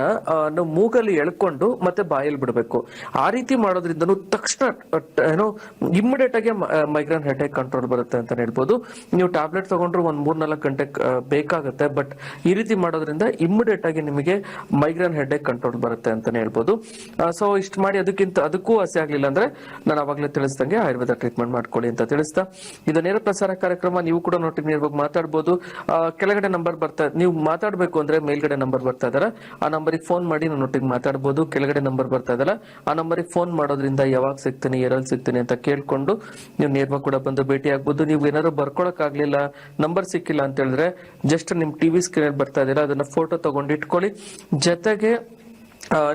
ನಾವು ಮೂಗಲ್ಲಿ ಎಳ್ಕೊಂಡು ಮತ್ತೆ ಬಾಯಲ್ಲಿ ಬಿಡಬೇಕು. ಆ ರೀತಿ ಮಾಡೋದ್ರಿಂದ ತಕ್ಷಣ ಏನು ಇಮ್ಮಿಡಿಯೇಟ್ ಆಗಿ ಮೈಗ್ರೇನ್ ಹೆಡ್ಡೇಕ್ ಕಂಟ್ರೋಲ್ ಬರುತ್ತೆ ಅಂತ ಹೇಳ್ಬೋದು. ನೀವು ಟ್ಯಾಬ್ಲೆಟ್ ತಗೊಂಡ್ರು ಒಂದ್ ಮೂರ್ನಾಲ್ಕು ಗಂಟೆ ಬೇಕಾಗುತ್ತೆ ಬಟ್ ಈ ರೀತಿ ಮಾಡೋದ್ರಿಂದ ಇಮ್ಮಿಡಿಯೇಟ್ ಆಗಿ ನಿಮಗೆ ಮೈಗ್ರೇನ್ ಹೆಡೇಕ್ ಕಂಟ್ರೋಲ್ ಬರುತ್ತೆ ಅಂತಾನೆ ಹೇಳ್ಬೋದು. ಸೊ ಇಷ್ಟು ಮಾಡಿ ಅದಕ್ಕಿಂತ, ಅದಕ್ಕೂ ಆಸೆ ಆಗ್ಲಿಲ್ಲ ಅಂದ್ರೆ ನಾನು ಅವಾಗಲೇ ತಿಳಿಸ್ದಂಗೆ ಆಯುರ್ವೇದ ಟ್ರೀಟ್ಮೆಂಟ್ ಮಾಡ್ಕೊಳ್ಳಿ ಅಂತ ತಿಳಿಸ್ತಾ ಇದು ನೇರ ಪ್ರಸಾರ ಕಾರ್ಯಕ್ರಮ ನೀವು ಕೂಡ ನೋಟಿ ನೇರವಾಗಿ ಮಾತಾಡ್ಬೋದು. ಆ, ಕೆಳಗಡೆ ನಂಬರ್ ಬರ್ತಾ ನೀವು ಮಾತಾಡಬೇಕು ಅಂದ್ರೆ ಮೇಲ್ಗಡೆ ನಂಬರ್ ಬರ್ತಾ ಇದಾರೆ. ಆ ನಂಬರಿಗೆ ಫೋನ್ ಮಾಡಿ ನಾನು ಒಟ್ಟಿಗೆ ಮಾತಾಡ್ಬೋದು. ಕೆಳಗಡೆ ನಂಬರ್ ಬರ್ತಾ ಇದಲ್ಲ ಆ ನಂಬರಿಗೆ ಫೋನ್ ಮಾಡೋದ್ರಿಂದ ಯಾವಾಗ ಸಿಗ್ತೀನಿ ಎರಲ್ಲಿ ಸಿಗ್ತೀನಿ ಅಂತ ಕೇಳ್ಕೊಂಡು ನೀವು ನೇರವಾಗಿ ಕೂಡ ಬಂದು ಭೇಟಿ ಆಗ್ಬೋದು. ನೀವು ಏನಾದ್ರು ಬರ್ಕೊಳಕ್ ಆಗ್ಲಿಲ್ಲ ನಂಬರ್ ಸಿಕ್ಕಿಲ್ಲ ಅಂತ ಹೇಳಿದ್ರೆ ಜಸ್ಟ್ ನಿಮ್ ಟಿವಿ ಸ್ಕ್ರೀನ್ ಬರ್ತಾ ಇದೀರಾ ಅದನ್ನ ಫೋಟೋ ತಗೊಂಡು ಇಟ್ಕೊಳ್ಳಿ. ಜೊತೆಗೆ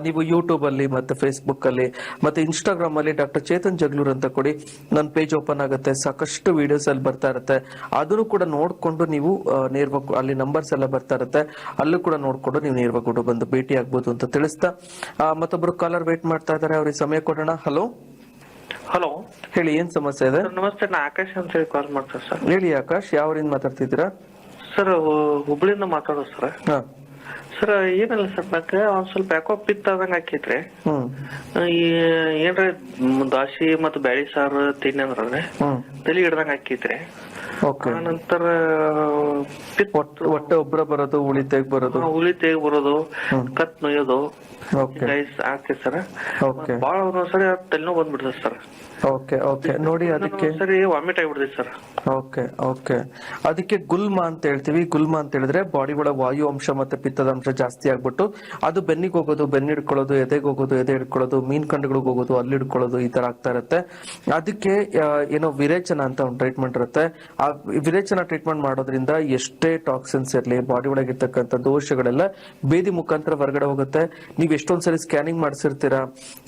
ನೀವು ಯೂಟ್ಯೂಬ್ ಅಲ್ಲಿ ಮತ್ತೆ ಫೇಸ್ಬುಕ್ ಅಲ್ಲಿ ಮತ್ತೆ ಇನ್ಸ್ಟಾಗ್ರಾಮ್ ಅಲ್ಲಿ ಡಾಕ್ಟರ್ ಚೇತನ್ ಜಗ್ಲೂರ್ ಅಂತ ಕೊಡಿ. ನನ್ನ ಪೇಜ್ ಓಪನ್ ಆಗುತ್ತೆ ಸಾಕಷ್ಟು ವಿಡಿಯೋಸ್ ಅಲ್ಲಿ ಬರ್ತಾ ಇರುತ್ತೆ. ಅದನ್ನು ಕೂಡ ನೋಡ್ಕೊಂಡು ನೀವು ನೇರವಾಗಿ ಅಲ್ಲಿ ನಂಬರ್ಸ್ ಎಲ್ಲ ಬರ್ತಾ ಇರುತ್ತೆ. ಅಲ್ಲೂ ಕೂಡ ನೋಡ್ಕೊಂಡು ನೀವು ನೇರವಾಗಿ ಕೂಡ ಬಂದು ಭೇಟಿ ಆಗ್ಬೋದು ಅಂತ ತಿಳಿಸ್ತಾ. ಮತ್ತೊಬ್ಬರು ಮತ್ತೊಬ್ರು ಕಾಲರ್ ವೇಟ್ ಮಾಡ್ತಾ ಇದಾರೆ ಅವ್ರಿಗೆ ಸಮಯ ಕೊಡೋಣ. ಹಲೋ ಹಲೋ ಹೇಳಿ ಏನ್ ಸಮಸ್ಯೆ ಇದೆ? ನಮಸ್ತೆ ನಾ ಆಕಾಶ್ ಅಂತ ಹೇಳಿ ಕಾಲ್ ಮಾಡ್ತಾರೆ ಸರ್. ಹೇಳಿ ಆಕಾಶ್ ಯಾವರಿಂದ ಮಾತಾಡ್ತಿದ್ದೀರಾ? ಸರ್ ಹುಬ್ಳಿಯಿಂದ ಮಾತಾಡೋದು ಸರ್. ಹಾ. ಸರ್ ಏನಲ್ಲ ಸರ್ ನಂಗೆ ಒಂದ್ ಸ್ವಲ್ಪ ಯಾಕೋ ಆದಂಗ ಆಕೈತ್ರಿ. ಹ್ಮ್. ಈ ಏನ್ರೀ ದಾಸಿ ಮತ್ತ್ ಬ್ಯಾಳಿ ಸಾರು ತಿನ್ನಿ ಅಂದ್ರಿ ಹ್ಮ್. ತಲಿ ಹಿಡ್ದಂಗ ಆಕೈತ್ರಿ. ಓಕೆ. ನಂತರ ಹೊಟ್ಟೆ ಒಬ್ಬರ ಬರೋದು ಉಳಿತೆಗ್ ಬರೋದು. ಹುಲಿ ತೇಗ್ ಬರೋದು. ಕತ್ ನೋಯೋದು ಓಕೆ ಆಗ್ತೈತಿ ಸರ್. ಬಾಳ ಒಂದೊಂದ್ಸರಿ ತಲೆನೋವು ಬಂದ್ಬಿಡ್ತದೆ ಸರ್. ಓಕೆ ಓಕೆ ನೋಡಿ ಅದಕ್ಕೆ ಸರಿ ವಾಮಿಟ್ ಆಗ್ಬಿಡ್ತೈತಿ ಸರ್. ಓಕೆ ಓಕೆ ಅದಕ್ಕೆ ಗುಲ್ಮ ಅಂತ ಹೇಳ್ತೀವಿ. ಗುಲ್ಮ ಅಂತ ಹೇಳಿದ್ರೆ ಬಾಡಿ ಒಳಗೆ ವಾಯು ಅಂಶ ಮತ್ತೆ ಪಿತ್ತದ ಅಂಶ ಜಾಸ್ತಿ ಆಗ್ಬಿಟ್ಟು ಅದು ಬೆನ್ನಿಗೆ ಹೋಗೋದು ಬೆನ್ನು ಹಿಡ್ಕೊಳ್ಳೋದು ಎದೆಗೆ ಹೋಗೋದು ಎದೆ ಹಿಡ್ಕೊಳ್ಳೋದು ಮೀನ್ ಕಂಡುಗಳಿಗೆ ಹೋಗೋದು ಅಲ್ಲಿ ಹಿಡ್ಕೊಳ್ಳೋದು ಈ ತರ ಆಗ್ತಾ ಇರುತ್ತೆ. ಅದಕ್ಕೆ ಆ, ಏನೋ ವಿರೇಚನ ಅಂತ ಒಂದು ಟ್ರೀಟ್ಮೆಂಟ್ ಇರುತ್ತೆ. ಆ ವಿರೇಚನ ಟ್ರೀಟ್ಮೆಂಟ್ ಮಾಡೋದ್ರಿಂದ ಎಷ್ಟೇ ಟಾಕ್ಸಿನ್ಸ್ ಇರಲಿ ಬಾಡಿ ಒಳಗೆ ಇರ್ತಕ್ಕಂಥ ದೋಷಗಳೆಲ್ಲ ಬೇದಿ ಮುಖಾಂತರ ಹೊರಗಡೆ ಹೋಗುತ್ತೆ. ನೀವು ಎಷ್ಟೊಂದ್ ಸರಿ ಸ್ಕ್ಯಾನಿಂಗ್ ಮಾಡಿಸಿರ್ತೀರಾ?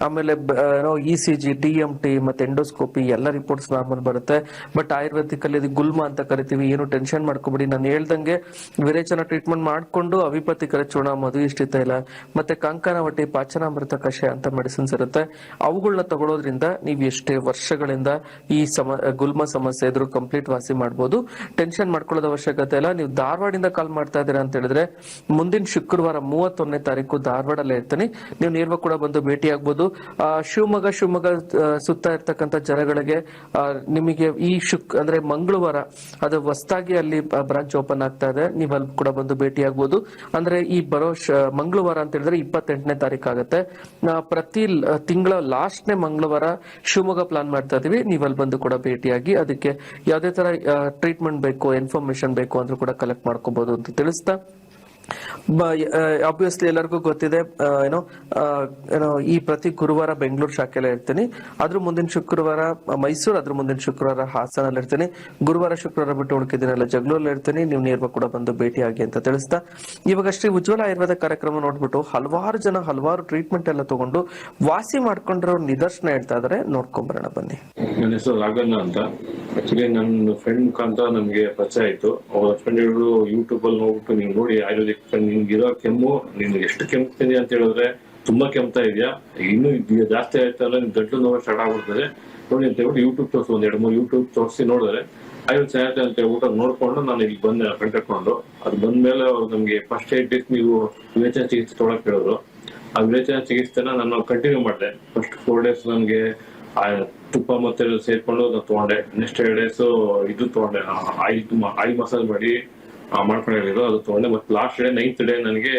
ಆಮೇಲೆ ಏನೋ E C G T M T ಮತ್ತೆ ಎಂಡೋಸ್ಕೋಪಿ ಎಲ್ಲ ರಿಪೋರ್ಟ್ಸ್ ನಾರ್ಮಲ್ ಬರುತ್ತೆ. ಬಟ್ ಆಯುರ್ವೇದಿಕ್ ಅಲ್ಲಿ ಗುಲ್ಮ ಅಂತ ಕರಿತೀವಿ, ಏನು ಟೆನ್ಷನ್ ಮಾಡ್ಕೊಬಿಡಿ. ನಾನು ಹೇಳ್ದಂಗೆ ವಿರೇಚನ ಟ್ರೀಟ್ಮೆಂಟ್ ಮಾಡಿಕೊಂಡು ಅವಿಪತಿ ಚೂರ್ಣ ಮಧು ಇಷ್ಟಿತ ಇಲ್ಲ. ಮತ್ತೆ ಕಂಕನವಟಿ, ಪಾಚನಾಮೃತ ಕಷಾಯ ಅಂತ ಮೆಡಿಸಿನ್ಸ್ ಇರುತ್ತೆ. ಅವುಗಳನ್ನ ತಗೊಳ್ಳೋದ್ರಿಂದ ನೀವು ಎಷ್ಟೇ ವರ್ಷಗಳಿಂದ ಈ ಸಮ ಗುಲ್ಮ ಸಮಸ್ಯೆ ಇದ್ರು ಕಂಪ್ಲೀಟ್ ವಾಸಿ ಮಾಡ್ಬೋದು. ಟೆನ್ಷನ್ ಮಾಡ್ಕೊಳ್ಳೋದ ಅವಶ್ಯಕತೆ ಇಲ್ಲ. ನೀವು ಧಾರವಾಡಿಂದ ಕಾಲ್ ಮಾಡ್ತಾ ಇದ್ದೀರಾ ಅಂತ ಹೇಳಿದ್ರೆ, ಮುಂದಿನ ಶುಕ್ರವಾರ ಮೂವತ್ತೊಂದನೇ ತಾರೀಕು ಧಾರವಾಡಲ್ಲೇ ನೀವು ನೇರವಾಗಿ ಕೂಡ ಬಂದು ಭೇಟಿ ಆಗ್ಬೋದು. ಶಿವಮೊಗ್ಗ ಶಿವಮೊಗ್ಗ ಸುತ್ತ ಇರ್ತಕ್ಕಂಥ ಜನಗಳಿಗೆ ನಿಮಗೆ ಈ ಶುಕ್, ಅಂದ್ರೆ ಮಂಗಳವಾರ ಅದು ಹೊಸದಾಗಿ ಅಲ್ಲಿ ಬ್ರಾಂಚ್ ಓಪನ್ ಆಗ್ತಾ ಇದೆ. ನೀವು ಅಲ್ಲಿ ಕೂಡ ಬಂದು ಭೇಟಿ ಆಗ್ಬೋದು. ಅಂದ್ರೆ ಈ ಬರೋ ಮಂಗಳವಾರ ಅಂತ ಹೇಳಿದ್ರೆ ಇಪ್ಪತ್ತೆಂಟನೇ ತಾರೀಕು ಆಗುತ್ತೆ. ಪ್ರತಿ ತಿಂಗಳ ಲಾಸ್ಟ್ನೇ ಮಂಗಳವಾರ ಶಿವಮೊಗ್ಗ ಪ್ಲಾನ್ ಮಾಡ್ತಾ ಇದೀವಿ. ನೀವು ಅಲ್ಲಿ ಬಂದು ಕೂಡ ಭೇಟಿಯಾಗಿ ಅದಕ್ಕೆ ಯಾವುದೇ ತರ ಟ್ರೀಟ್ಮೆಂಟ್ ಬೇಕು ಇನ್ಫಾರ್ಮೇಶನ್ ಬೇಕು ಅಂದ್ರೂ ಕೂಡ ಕಲೆಕ್ಟ್ ಮಾಡ್ಕೋಬಹುದು ಅಂತ ತಿಳಿಸ್ತಾ ಆಬ್ವಿಯಸ್ಲಿ ಎಲ್ಲರಿಗೂ ಗೊತ್ತಿದೆ ಏನೋ ಆ, ಏನೋ ಈ ಪ್ರತಿ ಗುರುವಾರ ಬೆಂಗಳೂರು ಶಾಖೆಲ್ಲ ಇರ್ತೀನಿ. ಅದ್ರ ಮುಂದಿನ ಶುಕ್ರವಾರ ಮೈಸೂರು ಅದ್ರ ಮುಂದಿನ ಶುಕ್ರವಾರ ಹಾಸನಲ್ಲಿ ಇರ್ತೀನಿ. ಗುರುವಾರ ಶುಕ್ರವಾರ ಬಿಟ್ಟು ಉಳ್ಕಿದ್ದೀನಲ್ಲ ಜಗಳೂರಲ್ಲಿ ಇರ್ತೀನಿ. ನೀವು ನೇರ್ವ ಕೂಡ ಬಂದು ಭೇಟಿಯಾಗಿ ಅಂತ ತಿಳಿಸ್ತಾ. ಇವಾಗ ಶ್ರೀ ಉಜ್ವಲ ಆಯುರ್ವೇದ ಕಾರ್ಯಕ್ರಮ ನೋಡ್ಬಿಟ್ಟು ಹಲವಾರು ಜನ ಹಲವಾರು ಟ್ರೀಟ್ಮೆಂಟ್ ಎಲ್ಲ ತಗೊಂಡು ವಾಸಿ ಮಾಡ್ಕೊಂಡಿರೋ ನಿದರ್ಶನ ಹೇಳ್ತಾ ಇದಾರೆ. ನೋಡ್ಕೊಂಬರೋಣ ಬನ್ನಿ. ನನ್ನ ಹೆಸರು ಅಂತ. ಆಕ್ಚುಲಿ ನನ್ನ ಫ್ರೆಂಡ್ ಮುಖಾಂತರ ನಮಗೆ ಪರಿಚಯ ಆಯ್ತು. ಅವ್ರ ಫ್ರೆಂಡ್ ಅಲ್ಲಿ ನೋಡ್ಬಿಟ್ಟು ನೀವು ನೋಡಿ ಆಯುರ್ವೇದಿಕ್ ನಿನ್ಗಿರೋ ಕೆಮ್ಮು ನಿನ್ಗೆ ಎಷ್ಟು ಕೆಮ್ತಿದೆ ಅಂತ ಹೇಳಿದ್ರೆ ತುಂಬಾ ಕೆಮ್ತಾ ಇದೆಯಾ? ಇನ್ನು ಜಾಸ್ತಿ ಆಯ್ತಲ್ಲ ನಿನ್ ಗಂಟ್ಲು ನೋವು ಸ್ಟಾರ್ಟ್ ಆಗ್ಬಿಡ್ತದೆ. ನೋಡಿ ಅಂತ ಹೇಳ್ಬಿಟ್ಟು ಯೂಟ್ಯೂಬ್ ತೋರಿಸಿ, ಒಂದ್ ಎರಡು ಮೂರು ಯೂಟ್ಯೂಬ್ ತೋರಿಸಿ ನೋಡಿದ್ರೆ ಆಯುರ್ವೇದ ಚೆನ್ನಾಗಿದೆ ಅಂತ ಅದ್ ನೋಡ್ಕೊಂಡು ನಾನು ಇಲ್ಲಿ ಬಂದೆ ಫ್ರೆಂಡ್ ಅದು ಬಂದ್ಮೇಲೆ ಅವ್ರು ನಮ್ಗೆ ಫಸ್ಟ್ ಏಡ್ ಡೇಸ್ ನೀವು ವಿವೇಚನ ಚಿಕಿತ್ಸೆ ತೊಗೊಳಕ್ ಹೇಳಿದ್ರು. ಆ ವಿವೇಚನ ಚಿಕಿತ್ಸೆನ ನಾನು ಕಂಟಿನ್ಯೂ ಮಾಡಿದೆ. ಫಸ್ಟ್ ಫೋರ್ ಡೇಸ್ ನನಗೆ, ಆ ತುಪ್ಪ ಮತ್ತೆ ಸೇರ್ಕೊಂಡು ನಾನು ತಗೊಂಡೆ. ನೆಕ್ಸ್ಟ್ ಎರಡು ಡೇಸ್ ಇದು ತಗೊಂಡೆ ಆಯಿಲ್ ಆಯಿಲ್ ಮಸಾಜ್ ಮಾಡಿ. ಮಾಡ್ಕೊಂಡು ಹೇಳಿದ್ರು ಅದು ತಗೊಂಡೆ. ಮತ್ತೆ ಲಾಸ್ಟ್ ಡೇ ನೈನ್ತ್ ಡೇ ನನಗೆ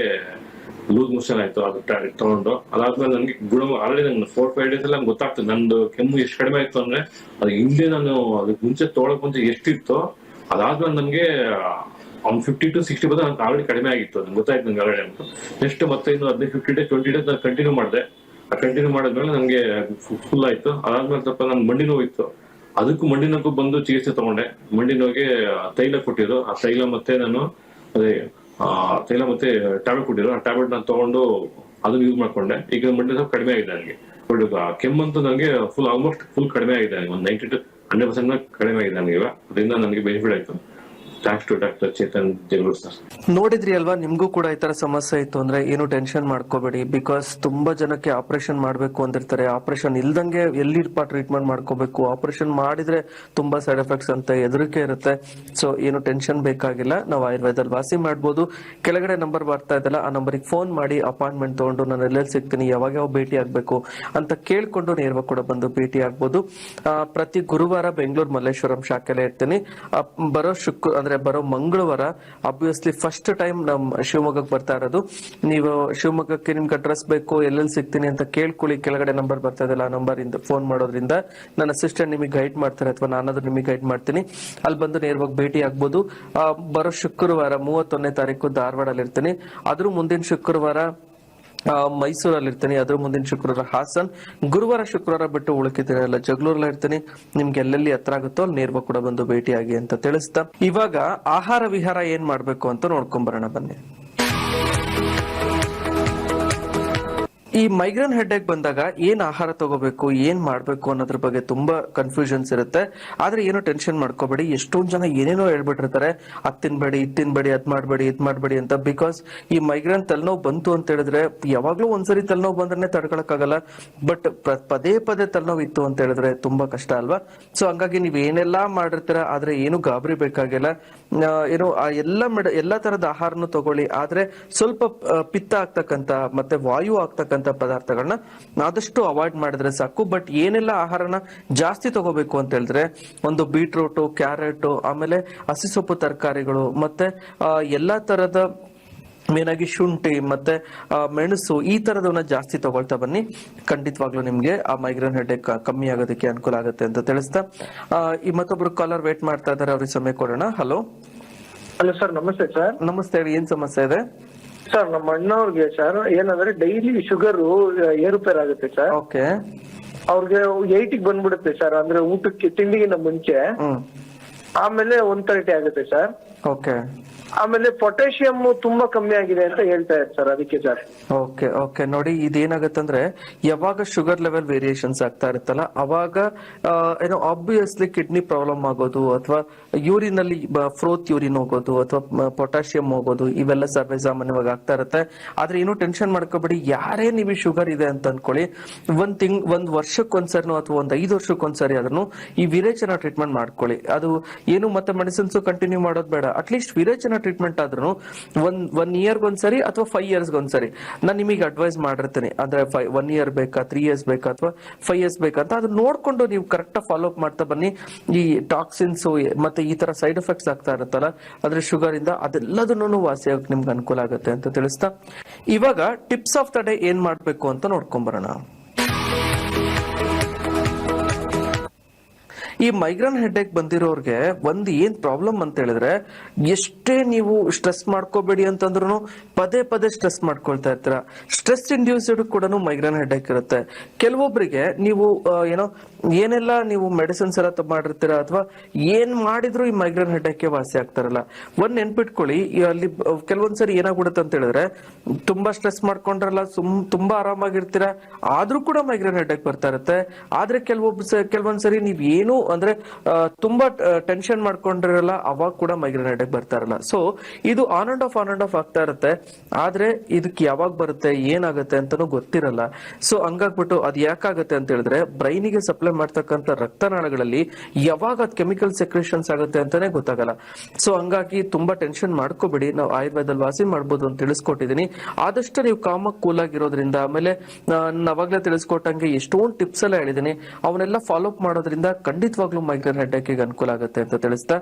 ಲೂಸ್ ಮೋಷನ್ ಆಯ್ತು, ಅದು ತಗೊಂಡು. ಅದಾದ್ಮೇಲೆ ನನಗೆ ಗುಣ ಆಲ್ರೆಡಿ ನಂಗೆ ಫೋರ್ ಫೈವ್ ಡೇಸ್ ಎಲ್ಲ ಗೊತ್ತಾಗ್ತದೆ ನಂದು ಕೆಮ್ಮು ಎಷ್ಟು ಕಡಿಮೆ ಆಯ್ತು ಅಂದ್ರೆ, ಅದು ಹಿಂದೆ ನಾನು ಅದಕ್ಕೆ ಮುಂಚೆ ತೊಗೊಳಕ್ ಮುಂಚೆ ಎಷ್ಟಿತ್ತು, ಅದಾದ್ಮೇಲೆ ನನಗೆ ಅವ್ನು ಫಿಫ್ಟಿ ಟು ಸಿಕ್ಸ್ಟಿ ಪರ್ಸೆಂಟ್ ನನಗೆ ಆಲ್ರೆಡಿ ಕಡಿಮೆ ಆಗಿತ್ತು. ಅದು ಗೊತ್ತಾಯ್ತು ನಂಗೆ ಆಲ್ರೆಡಿ ಅಂತ. ನೆಕ್ಸ್ಟ್ ಮತ್ತೆ ಇನ್ನು ಹದಿನೈದು ಫಿಫ್ಟಿ ಡೇಸ್ ಟ್ವೆಂಟಿ ಡೇಸ್ ನಾನು ಕಂಟಿನ್ಯೂ ಮಾಡಿದೆ. ಆ ಕಂಟಿನ್ಯೂ ಮಾಡಿದ್ಮೇಲೆ ನನಗೆ ಫುಲ್ ಆಯ್ತು. ಅದಾದ್ಮೇಲೆ ಸ್ವಲ್ಪ ನನ್ನ ಮಂಡಿ ನೋವು ಅದಕ್ಕೂ ಮಂಡಿ ನೋವು ಬಂದು ಚಿಕಿತ್ಸೆ ತಗೊಂಡೆ. ಮಂಡಿ ನೋವಿಗೆ ತೈಲ ಕೊಟ್ಟಿದ್ರು. ಆ ತೈಲ ಮತ್ತೆ ನಾನು, ಅದೇ, ಆ, ತೈಲ ಮತ್ತೆ ಟ್ಯಾಬ್ಲೆಟ್ ಕೊಟ್ಟಿದ್ರು. ಆ ಟ್ಯಾಬ್ಲೆಟ್ ನಾನು ತಗೊಂಡು ಅದನ್ನ ಯೂಸ್ ಮಾಡ್ಕೊಂಡೆ. ಈಗ ಮಂಡಿ ನೋವು ಕಡಿಮೆ ಆಗಿದೆ ನನಗೆ. ಕೆಮ್ಮಂತೂ ನನಗೆ ಫುಲ್ ಆಲ್ಮೋಸ್ಟ್ ಫುಲ್ ಕಡಿಮೆ ಆಗಿದೆ ನೈಂಟಿ ಟು ಹಂಡ್ರೆಡ್ ಪರ್ಸೆಂಟ್ ಕಡಿಮೆ ಆಗಿದೆ ನನಗೆ ಅದರಿಂದ ನನಗೆ ಬೆನಿಫಿಟ್ ಆಯ್ತು. ಡಾಕ್ಟರ್ ಚೇತನ್ ಜಗಳೂರು ಸರ್ ನೋಡಿದ್ರಿ ಅಲ್ವಾ? ನಿಮ್ಗೂ ಕೂಡ ಈ ತರ ಸಮಸ್ಯೆ ಇತ್ತು ಅಂದ್ರೆ ಏನು ಟೆನ್ಷನ್ ಮಾಡ್ಕೋಬೇಡಿ. ಬಿಕಾಸ್ ತುಂಬಾ ಜನಕ್ಕೆ ಆಪರೇಷನ್ ಮಾಡ್ಬೇಕು ಅಂದಿರ್ತಾರೆ. ಆಪರೇಷನ್ ಇಲ್ದಂಗೆ ಎಲ್ಲಿರ್ಪ ಟ್ರೀಟ್ಮೆಂಟ್ ಮಾಡ್ಕೋಬೇಕು? ಆಪರೇಷನ್ ಮಾಡಿದ್ರೆ ತುಂಬಾ ಸೈಡ್ ಎಫೆಕ್ಟ್ಸ್ ಅಂತ ಎದುರಿಕೆ ಇರುತ್ತೆ. ಸೊ ಏನು ಟೆನ್ಷನ್ ಬೇಕಾಗಿಲ್ಲ. ನಾವು ಆಯುರ್ವೇದಲ್ಲಿ ವಾಸಿ ಮಾಡ್ಬೋದು. ಕೆಳಗಡೆ ನಂಬರ್ ಬರ್ತಾ ಇದೆಲ್ಲ ಆ ನಂಬರಿಗೆ ಫೋನ್ ಮಾಡಿ ಅಪಾಯಿಂಟ್ಮೆಂಟ್ ತಗೊಂಡು ನಾನು ಎಲ್ಲೆಲ್ಲಿ ಸಿಗ್ತೀನಿ, ಯಾವಾಗ ಯಾವ ಭೇಟಿ ಆಗ್ಬೇಕು ಅಂತ ಕೇಳ್ಕೊಂಡು ನೇರವಾಗಿ ಕೂಡ ಬಂದು ಭೇಟಿ ಆಗ್ಬೋದು. ಪ್ರತಿ ಗುರುವಾರ ಬೆಂಗಳೂರು ಮಲ್ಲೇಶ್ವರಂ ಶಾಖೆಲೆ ಇರ್ತೀನಿ. ಬರೋ ಶುಕ್ರ ಅಂದ್ರೆ ಬರೋ ಮಂಗಳವಾರ ಅಬ್ವಿಯಸ್ಲಿ ಫಸ್ಟ್ ಟೈಮ್ ನಮ್ ಶಿವಮೊಗ್ಗಕ್ಕೆ ಬರ್ತಾ ಇರೋದು. ನೀವು ಶಿವಮೊಗ್ಗಕ್ಕೆ ನಿಮ್ಗೆ ಅಡ್ರೆಸ್ ಬೇಕು, ಎಲ್ಲೆಲ್ಲಿ ಸಿಗ್ತೀನಿ ಅಂತ ಕೇಳ್ಕೊಳ್ಳಿ, ಕೆಳಗಡೆ ನಂಬರ್ ಬರ್ತಾ ಇದೆಲ್ಲ ಆ ನಂಬರ್ ಇಂದ ಫೋನ್ ಮಾಡೋದ್ರಿಂದ. ನನ್ನ ಅಸಿಸ್ಟೆಂಟ್ ನಿಮಗೆ ಗೈಡ್ ಮಾಡ್ತಾರೆ ಅಥವಾ ನಾನಾದ್ರೂ ನಿಮಗೆ ಗೈಡ್ ಮಾಡ್ತೀನಿ. ಅಲ್ಲಿ ಬಂದು ನೇರವಾಗಿ ಭೇಟಿ ಆಗ್ಬೋದು. ಬರೋ ಶುಕ್ರವಾರ, ಮೂವತ್ತೊಂದನೇ ತಾರೀಕು ಧಾರವಾಡಲ್ಲಿ ಇರ್ತೀನಿ ಅದ್ರ ಮುಂದಿನ ಶುಕ್ರವಾರ ಮೈಸೂರಲ್ಲಿ ಇರ್ತೀನಿ ಅದ್ರ ಮುಂದಿನ ಶುಕ್ರವಾರ ಹಾಸನ್. ಗುರುವಾರ ಶುಕ್ರವಾರ ಬಿಟ್ಟು ಉಳ್ಕಿದ್ದೀರಲ್ಲ ಜಗಳೂರಲ್ಲಿ ಇರ್ತೀನಿ. ನಿಮ್ಗೆ ಎಲ್ಲೆಲ್ಲಿ ಹತ್ರ ಆಗುತ್ತೋ ಅಲ್ಲಿ ನೇರ್ವ ಕೂಡ ಬಂದು ಭೇಟಿಯಾಗಿ ಅಂತ ತಿಳಿಸ್ತಾ. ಇವಾಗ ಆಹಾರ ವಿಹಾರ ಏನ್ ಮಾಡ್ಬೇಕು ಅಂತ ನೋಡ್ಕೊಂಡ್ ಬರೋಣ ಬನ್ನಿ. ಈ ಮೈಗ್ರೇನ್ ಹೆಡ್ಡೇಕ್ ಬಂದಾಗ ಏನ್ ಆಹಾರ ತಗೋಬೇಕು, ಏನ್ ಮಾಡ್ಬೇಕು ಅನ್ನೋದ್ರ ಬಗ್ಗೆ ತುಂಬಾ ಕನ್ಫ್ಯೂಷನ್ಸ್ ಇರುತ್ತೆ. ಆದ್ರೆ ಏನು ಟೆನ್ಷನ್ ಮಾಡ್ಕೋಬೇಡಿ. ಎಷ್ಟೊಂದ್ ಜನ ಏನೇನೋ ಹೇಳ್ಬಿಟ್ಟಿರ್ತಾರೆ. ಅದ್ ತಿನ್ಬೇಡಿ, ಇದ್ ತಿನ್ಬೇಡಿ, ಅದ್ ಮಾಡ್ಬೇಡಿ, ಇದ್ ಮಾಡ್ಬೇಡಿ ಅಂತ ಬಿಕಾಸ್ ಈ ಮೈಗ್ರೇನ್ ತಲೆನೋವು ಬಂತು ಅಂತ ಹೇಳಿದ್ರೆ ಯಾವಾಗ್ಲೂ ಒಂದ್ಸರಿ ತಲೆನೋವು ಬಂದ್ರೆ ತಡ್ಕೊಳಕ್ಕಾಗಲ್ಲ. ಬಟ್ ಪದೇ ಪದೇ ತಲೆನೋವು ಇತ್ತು ಅಂತ ಹೇಳಿದ್ರೆ ತುಂಬಾ ಕಷ್ಟ ಅಲ್ವಾ? ಸೊ ಹಂಗಾಗಿ ನೀವ್ ಏನೆಲ್ಲಾ ಮಾಡಿರ್ತೀರ, ಆದ್ರೆ ಏನು ಗಾಬರಿ ಬೇಕಾಗಿಲ್ಲ. ಏನು ಎಲ್ಲ ಮೆಡ, ಎಲ್ಲಾ ತರದ ಆಹಾರನು ತಗೊಳ್ಳಿ. ಆದ್ರೆ ಸ್ವಲ್ಪ ಪಿತ್ತ ಆಗ್ತಕ್ಕಂತ ಮತ್ತೆ ವಾಯು ಆಗ್ತಕ್ಕಂತ ಪದಾರ್ಥಗಳನ್ನ ಆದಷ್ಟು ಅವಾಯ್ಡ್ ಮಾಡಿದ್ರೆ ಸಾಕು. ಬಟ್ ಏನೆಲ್ಲ ಆಹಾರನ ಜಾಸ್ತಿ ತಗೋಬೇಕು ಅಂತ ಹೇಳಿದ್ರೆ ಒಂದು ಬೀಟ್ರೂಟು ಕ್ಯಾರೆಟ್ ಆಮೇಲೆ ಹಸಿಸೊಪ್ಪು ತರಕಾರಿಗಳು ಮತ್ತೆ ಎಲ್ಲಾ ತರದ ಮೇನ್ ಆಗಿ ಶುಂಠಿ ಮತ್ತೆ ಮೆಣಸು ಈ ತರದವನ್ನ ಜಾಸ್ತಿ ತಗೊಳ್ತಾ ಬನ್ನಿ. ಖಂಡಿತವಾಗ್ಲೂ ನಿಮ್ಗೆ ಆ ಮೈಗ್ರೇನ್ ಹೆಡ್ ಕಮ್ಮಿ ಆಗೋದಕ್ಕೆ ಅನುಕೂಲ ಆಗುತ್ತೆ ಅಂತ ತಿಳಿಸ್ತಾ. ಆ, ಈ ಮತ್ತೊಬ್ರು ಕಾಲರ್ ವೇಟ್ ಮಾಡ್ತಾ ಇದಾರೆ ಅವ್ರಿಗೆ ಸಮಯ ಕೊಡೋಣ. ಹಲೋ ಹಲೋ ಸರ್ ನಮಸ್ತೆ ಸರ್ ನಮಸ್ತೆ ಹೇಳಿ ಏನ್ ಸಮಸ್ಯೆ ಇದೆ? ಸರ್ ನಮ್ಮ ಅಣ್ಣವ್ರಿಗೆ ಸರ್ ಏನಂದ್ರೆ ಡೈಲಿ ಶುಗರ್ ಏರುಪೇರ್ ಆಗುತ್ತೆ ಸರ್. ಓಕೆ. ಅವ್ರಿಗೆ ಏಯ್ಟಿಗೆ ಬಂದ್ಬಿಡುತ್ತೆ ಸರ್ ಅಂದ್ರೆ ಊಟಕ್ಕೆ ತಿಂಡಿಗಿನ ಮುಂಚೆ. ಆಮೇಲೆ ಒನ್ ತರ್ಟಿ ಆಗುತ್ತೆ ಸರ್. ಓಕೆ. ಆಮೇಲೆ ಪೊಟ್ಯಾಷಿಯಂ ತುಂಬಾ ಕಮ್ಮಿ ಆಗಿದೆ ಅಂತ ಹೇಳ್ತಾ ಇದ್ದಾರೆ ಸರ್, ಅದಕ್ಕೆ ಸರ್ ಓಕೆ ಓಕೆ. ನೋಡಿ, ಇದೇನಾಗತ್ತಂದ್ರೆ, ಯಾವಾಗ ಶುಗರ್ ಲೆವೆಲ್ ವೇರಿಯೇಷನ್ಸ್ ಆಗ್ತಾ ಇರುತ್ತಲ್ಲ, ಅವಾಗ ಏನೋ ಆಬ್ವಿಯಸ್ಲಿ ಕಿಡ್ನಿ ಪ್ರಾಬ್ಲಮ್ ಆಗೋದು, ಅಥವಾ ಯೂರಿನ್ ಅಲ್ಲಿ ಫ್ರೋತ್ ಯೂರಿನ್ ಹೋಗೋದು, ಅಥವಾ ಪೊಟ್ಯಾಷಿಯಂ ಹೋಗೋದು, ಇವೆಲ್ಲ ಸರ್ವೇ ಸಾಮಾನ್ಯವಾಗಿ ಆಗ್ತಾ ಇರುತ್ತೆ. ಆದ್ರೆ ಏನು ಟೆನ್ಷನ್ ಮಾಡ್ಕೋಬೇಡಿ, ಯಾರೇ ನೀವು ಶುಗರ್ ಇದೆ ಅಂತ ಅನ್ಕೊಳ್ಳಿ. ಒಂದ್ ತಿಂಗ್, ಒಂದ್ ವರ್ಷಕ್ಕೊಂದ್ಸರಿ ಅಥವಾ ಒಂದ್ ಐದು ವರ್ಷಕ್ಕೊಂದ್ಸರಿ ಅದನ್ನು ಈ ವಿರೇಚನ ಟ್ರೀಟ್ಮೆಂಟ್ ಮಾಡ್ಕೊಳ್ಳಿ. ಅದು ಏನು ಮತ್ತೆ ಮೆಡಿಸಿನ್ಸ್ ಕಂಟಿನ್ಯೂ ಮಾಡೋದು ಬೇಡ. ಅಟ್ಲೀಸ್ಟ್ ವಿರೇಚನ ಟ್ರೀಟ್ಮೆಂಟ್ ಆದ್ರೂ ಒನ್ ಒನ್ ಇಯರ್ ಒಂದ್ಸರಿ ಅಥವಾ ಫೈವ್ ಇಯರ್ಸ್ ಒಂದ್ಸರಿ ನಾನು ನಿಮಗೆ ಅಡ್ವೈಸ್ ಮಾಡಿರ್ತೀನಿ. ಅಂದ್ರೆ ಫೈವ್ ಒನ್ ಇಯರ್ ಬೇಕಾ ತ್ರೀ ಇಯರ್ಸ್ ಬೇಕಾ, ಅಥವಾ ಫೈವ್ ಇಯರ್ಸ್ ಬೇಕಾ ಅಂತ ಅದನ್ನ ನೋಡ್ಕೊಂಡು ನೀವು ಕರೆಕ್ಟ್ ಫಾಲೋ ಅಪ್ ಮಾಡ್ತಾ ಬನ್ನಿ. ಈ ಟಾಕ್ಸಿನ್ಸ್ ಮತ್ತೆ ಈ ತರ ಸೈಡ್ ಎಫೆಕ್ಟ್ಸ್ ಆಗ್ತಾ ಇರುತ್ತಲ್ಲ, ಅದ್ರ ಶುಗರ್ ಇಂದ ಅದೆಲ್ಲದನ್ನು ವಾಸಿ ಆಗಕ್ಕೆ ನಿಮ್ಗೆ ಅನುಕೂಲ ಆಗುತ್ತೆ ಅಂತ ತಿಳಿಸ್ತಾ. ಇವಾಗ ಟಿಪ್ಸ್ ಆಫ್ ದ ಡೇ ಏನ್ ಮಾಡ್ಬೇಕು ಅಂತ ನೋಡ್ಕೊಂಡ್ ಬರೋಣ. ಈ ಮೈಗ್ರೇನ್ ಹೆಡ್ಡೇಕ್ ಬಂದಿರೋರ್ಗೆ ಒಂದ್ ಏನ್ ಪ್ರಾಬ್ಲಮ್ ಅಂತ ಹೇಳಿದ್ರೆ, ಎಷ್ಟೇ ನೀವು ಸ್ಟ್ರೆಸ್ ಮಾಡ್ಕೋಬೇಡಿ ಅಂತಂದ್ರು ಪದೇ ಪದೇ ಸ್ಟ್ರೆಸ್ ಮಾಡ್ಕೊಳ್ತಾ ಇರ್ತೀರಾ. ಸ್ಟ್ರೆಸ್ ಇಂಡ್ಯೂಸ್ಡ್ ಕೂಡ ಮೈಗ್ರೇನ್ ಹೆಡ್ಏಕ್ ಇರುತ್ತೆ. ಕೆಲವೊಬ್ಬರಿಗೆ ನೀವು ಏನೋ, ಏನೆಲ್ಲ ನೀವು ಮೆಡಿಸಿನ್ಸ್ ಎಲ್ಲ ಮಾಡಿರ್ತೀರ ಅಥವಾ ಏನ್ ಮಾಡಿದ್ರು ಈ ಮೈಗ್ರೇನ್ ಹೆಡ್ಏಕ್ ವಾಸಿ ಆಗ್ತಾರಲ್ಲ, ಒಂದ್ ನೆನ್ಪಿಟ್ಕೊಳ್ಳಿ. ಅಲ್ಲಿ ಕೆಲವೊಂದ್ಸರಿ ಏನಾಗ್ಬಿಡುತ್ತೆ ಅಂತ ಹೇಳಿದ್ರೆ, ತುಂಬಾ ಸ್ಟ್ರೆಸ್ ಮಾಡ್ಕೊಂಡ್ರಲ್ಲ, ಸುಮ್, ತುಂಬಾ ಆರಾಮಾಗಿರ್ತೀರಾ, ಆದ್ರೂ ಕೂಡ ಮೈಗ್ರೇನ್ ಹೆಡ್ಏಕ್ ಬರ್ತಾ ಇರುತ್ತೆ. ಆದ್ರೆ ಕೆಲವೊಬ್ಬ ಕೆಲವೊಂದ್ಸರಿ ನೀವ್ ಏನು ಅಂದ್ರೆ ತುಂಬಾ ಟೆನ್ಷನ್ ಮಾಡ್ಕೊಂಡಿರಲ್ಲ, ಅವಾಗ ಕೂಡ ಮೈಗ್ರೇನ್ ಅಟ್ಯಾಕ್ ಬರ್ತಾ ಇರಲ್ಲ. ಸೊ ಇದು on and off on and off ಆಗ್ತಾ ಇರುತ್ತೆ. ಆದ್ರೆ ಇದಕ್ಕೆ ಯಾವಾಗ ಬರುತ್ತೆ, ಏನಾಗುತ್ತೆ ಅಂತಾನು ಗೊತ್ತಿರಲ್ಲ. ಸೊ ಹಂಗಾಗ್ಬಿಟ್ಟು ಅದ್ ಯಾಕಾಗುತ್ತೆ ಅಂತ ಹೇಳಿದ್ರೆ ಬ್ರೈನಿಗೆ ಸಪ್ಲೈ ಮಾಡ್ತಕ್ಕಂಥ ರಕ್ತನಾಳಗಳಲ್ಲಿ ಯಾವಾಗ ಅದ್ ಕೆಮಿಕಲ್ ಸೆಕ್ರೇಷನ್ಸ್ ಆಗುತ್ತೆ ಅಂತಾನೆ ಗೊತ್ತಾಗಲ್ಲ. ಸೊ ಹಂಗಾಗಿ ತುಂಬಾ ಟೆನ್ಷನ್ ಮಾಡ್ಕೋಬೇಡಿ. ನಾವು ಆಯುರ್ವೇದದಲ್ಲಿ ವಾಸಿ ಮಾಡ್ಬೋದು ಅಂತ ತಿಳಿಸ್ಕೊಟ್ಟಿದೀನಿ ಆದಷ್ಟು ನೀವು ಕಾಮ ಕೂಲ್ ಆಗಿರೋದ್ರಿಂದ, ಆಮೇಲೆ ಅವಾಗಲೇ ತಿಳಿಸ್ಕೊಟ್ಟಂಗೆ ಎಷ್ಟೊಂದು ಟಿಪ್ಸ್ ಎಲ್ಲ ಹೇಳಿದೀನಿ ಅವನ್ನೆಲ್ಲ ಫಾಲೋ ಅಪ್ ಮಾಡೋದ್ರಿಂದ ಖಂಡಿತವಾಗ್ಲೂ ಮೈಗ್ರೇನ್ ಹೆಡ್ಡೇಕ್ ಅನುಕೂಲ ಆಗುತ್ತೆ ಅಂತ ತಿಳಿಸ್ತಾ,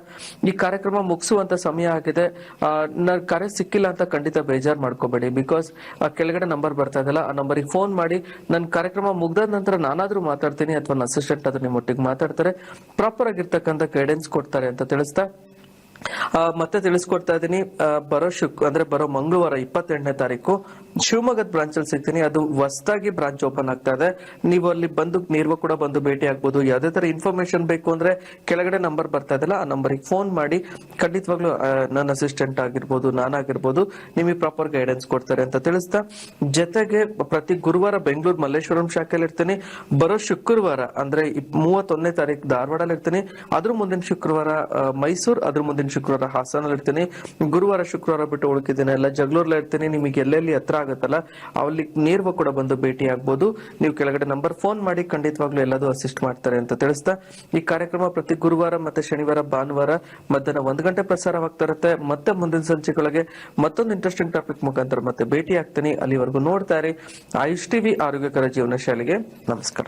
ಈ ಕಾರ್ಯಕ್ರಮ ಮುಗಿಸುವಂತ ಸಮಯ ಆಗಿದೆ. ಕರೆ ಸಿಕ್ಕಿಲ್ಲ ಅಂತ ಖಂಡಿತ ಬೇಜಾರ್ ಮಾಡ್ಕೋಬೇಡಿ ಬಿಕಾಸ್ ಕೆಳಗಡೆ ನಂಬರ್ ಬರ್ತಾ ಇದೆಲ್ಲ ಆ ನಂಬರಿಗೆ ಫೋನ್ ಮಾಡಿ ನನ್ನ ಕಾರ್ಯಕ್ರಮ ಮುಗ್ದಾದ ನಂತರ ನಾನಾದ್ರೂ ಮಾತಾಡ್ತೀನಿ ಅಥವಾ ನನ್ನ ಅಸಿಸ್ಟೆಂಟ್ ನಿಮ್ಮ ಒಟ್ಟಿಗೆ ಮಾತಾಡ್ತಾರೆ ಪ್ರಾಪರ್ ಆಗಿರ್ತಕ್ಕಂಥ ಗೈಡೆನ್ಸ್ ಕೊಡ್ತಾರೆ ಅಂತ ತಿಳಿಸ್ತಾ ಮತ್ತೆ ತಿಳಿಸ್ಕೊಡ್ತಾ ಇದ್ದೀನಿ ಬರೋ ಶುಕ್, ಅಂದ್ರೆ ಬರೋ ಮಂಗಳವಾರ ಇಪ್ಪತ್ತೆಂಟನೇ ತಾರೀಕು ಶಿವಮೊಗ್ಗದ ಬ್ರಾಂಚ್ ಅಲ್ಲಿ ಸಿಗ್ತೀನಿ. ಅದು ಹೊಸದಾಗಿ ಬ್ರಾಂಚ್ ಓಪನ್ ಆಗ್ತಾ ಇದೆ. ನೀವು ಅಲ್ಲಿ ಬಂದು ನೀರ್ವ ಕೂಡ ಬಂದು ಭೇಟಿ ಆಗ್ಬೋದು. ಯಾವ್ದೇ ತರ ಇನ್ಫಾರ್ಮೇಶನ್ ಬೇಕು ಅಂದ್ರೆ ಕೆಳಗಡೆ ನಂಬರ್ ಬರ್ತಾ ಇದೆಲ್ಲ ಆ ನಂಬರಿಗೆ ಫೋನ್ ಮಾಡಿ. ಖಂಡಿತವಾಗ್ಲೂ ನನ್ನ ಅಸಿಸ್ಟೆಂಟ್ ಆಗಿರ್ಬೋದು, ನಾನಾಗಿರ್ಬೋದು, ನಿಮಗೆ ಪ್ರಾಪರ್ ಗೈಡೆನ್ಸ್ ಕೊಡ್ತಾರೆ ಅಂತ ತಿಳಿಸ್ತಾ. ಜೊತೆಗೆ ಪ್ರತಿ ಗುರುವಾರ ಬೆಂಗಳೂರು ಮಲ್ಲೇಶ್ವರಂ ಶಾಖೆಯಲ್ಲಿ ಇರ್ತೀನಿ. ಬರೋ ಶುಕ್ರವಾರ, ಅಂದ್ರೆ ಮೂವತ್ತೊಂದನೇ ತಾರೀಕು ಧಾರವಾಡಲ್ಲಿ ಇರ್ತೀನಿ. ಅದ್ರ ಮುಂದಿನ ಶುಕ್ರವಾರ ಮೈಸೂರು ಅದ್ರ ಮುಂದಿನ ಶುಕ್ರವಾರ ಹಾಸನಲ್ಲಿ ಇರ್ತೀನಿ ಗುರುವಾರ, ಶುಕ್ರವಾರ ಬಿಟ್ಟು ಉಳ್ಕಿದ್ದೀನಿ. ಎಲ್ಲ ಜಗಳೂರ್ಲ ಇರ್ತೀನಿ. ನಿಮಗೆ ಎಲ್ಲೆಲ್ಲಿ ಹತ್ರ ಆಗುತ್ತಲ್ಲ, ಅಲ್ಲಿ ನೇರ್ವ ಕೂಡ ಬಂದು ಭೇಟಿ ಆಗ್ಬೋದು. ನೀವು ಕೆಳಗಡೆ ನಂಬರ್ ಫೋನ್ ಮಾಡಿ ಖಂಡಿತವಾಗ್ಲೂ ಎಲ್ಲದೂ ಅಸಿಸ್ಟ್ ಮಾಡ್ತಾರೆ ಅಂತ ತಿಳಿಸ್ತಾ. ಈ ಕಾರ್ಯಕ್ರಮ ಪ್ರತಿ ಗುರುವಾರ ಮತ್ತೆ ಶನಿವಾರ, ಭಾನುವಾರ ಮಧ್ಯಾಹ್ನ ಒಂದ್ ಗಂಟೆ ಪ್ರಸಾರವಾಗ್ತಾ ಇರುತ್ತೆ. ಮತ್ತೆ ಮುಂದಿನ ಸಂಚಿಕೆಯೊಳಗೆ ಮತ್ತೊಂದು ಇಂಟ್ರೆಸ್ಟಿಂಗ್ ಟಾಪಿಕ್ ಮುಖಾಂತರ ಮತ್ತೆ ಭೇಟಿ ಆಗ್ತೀನಿ. ಅಲ್ಲಿವರೆಗೂ ನೋಡ್ತಾ ಇರಿ. ಆಯುಷ್ ಟಿವಿ, ಆರೋಗ್ಯಕರ ಜೀವನ ಶೈಲಿಗೆ ನಮಸ್ಕಾರ.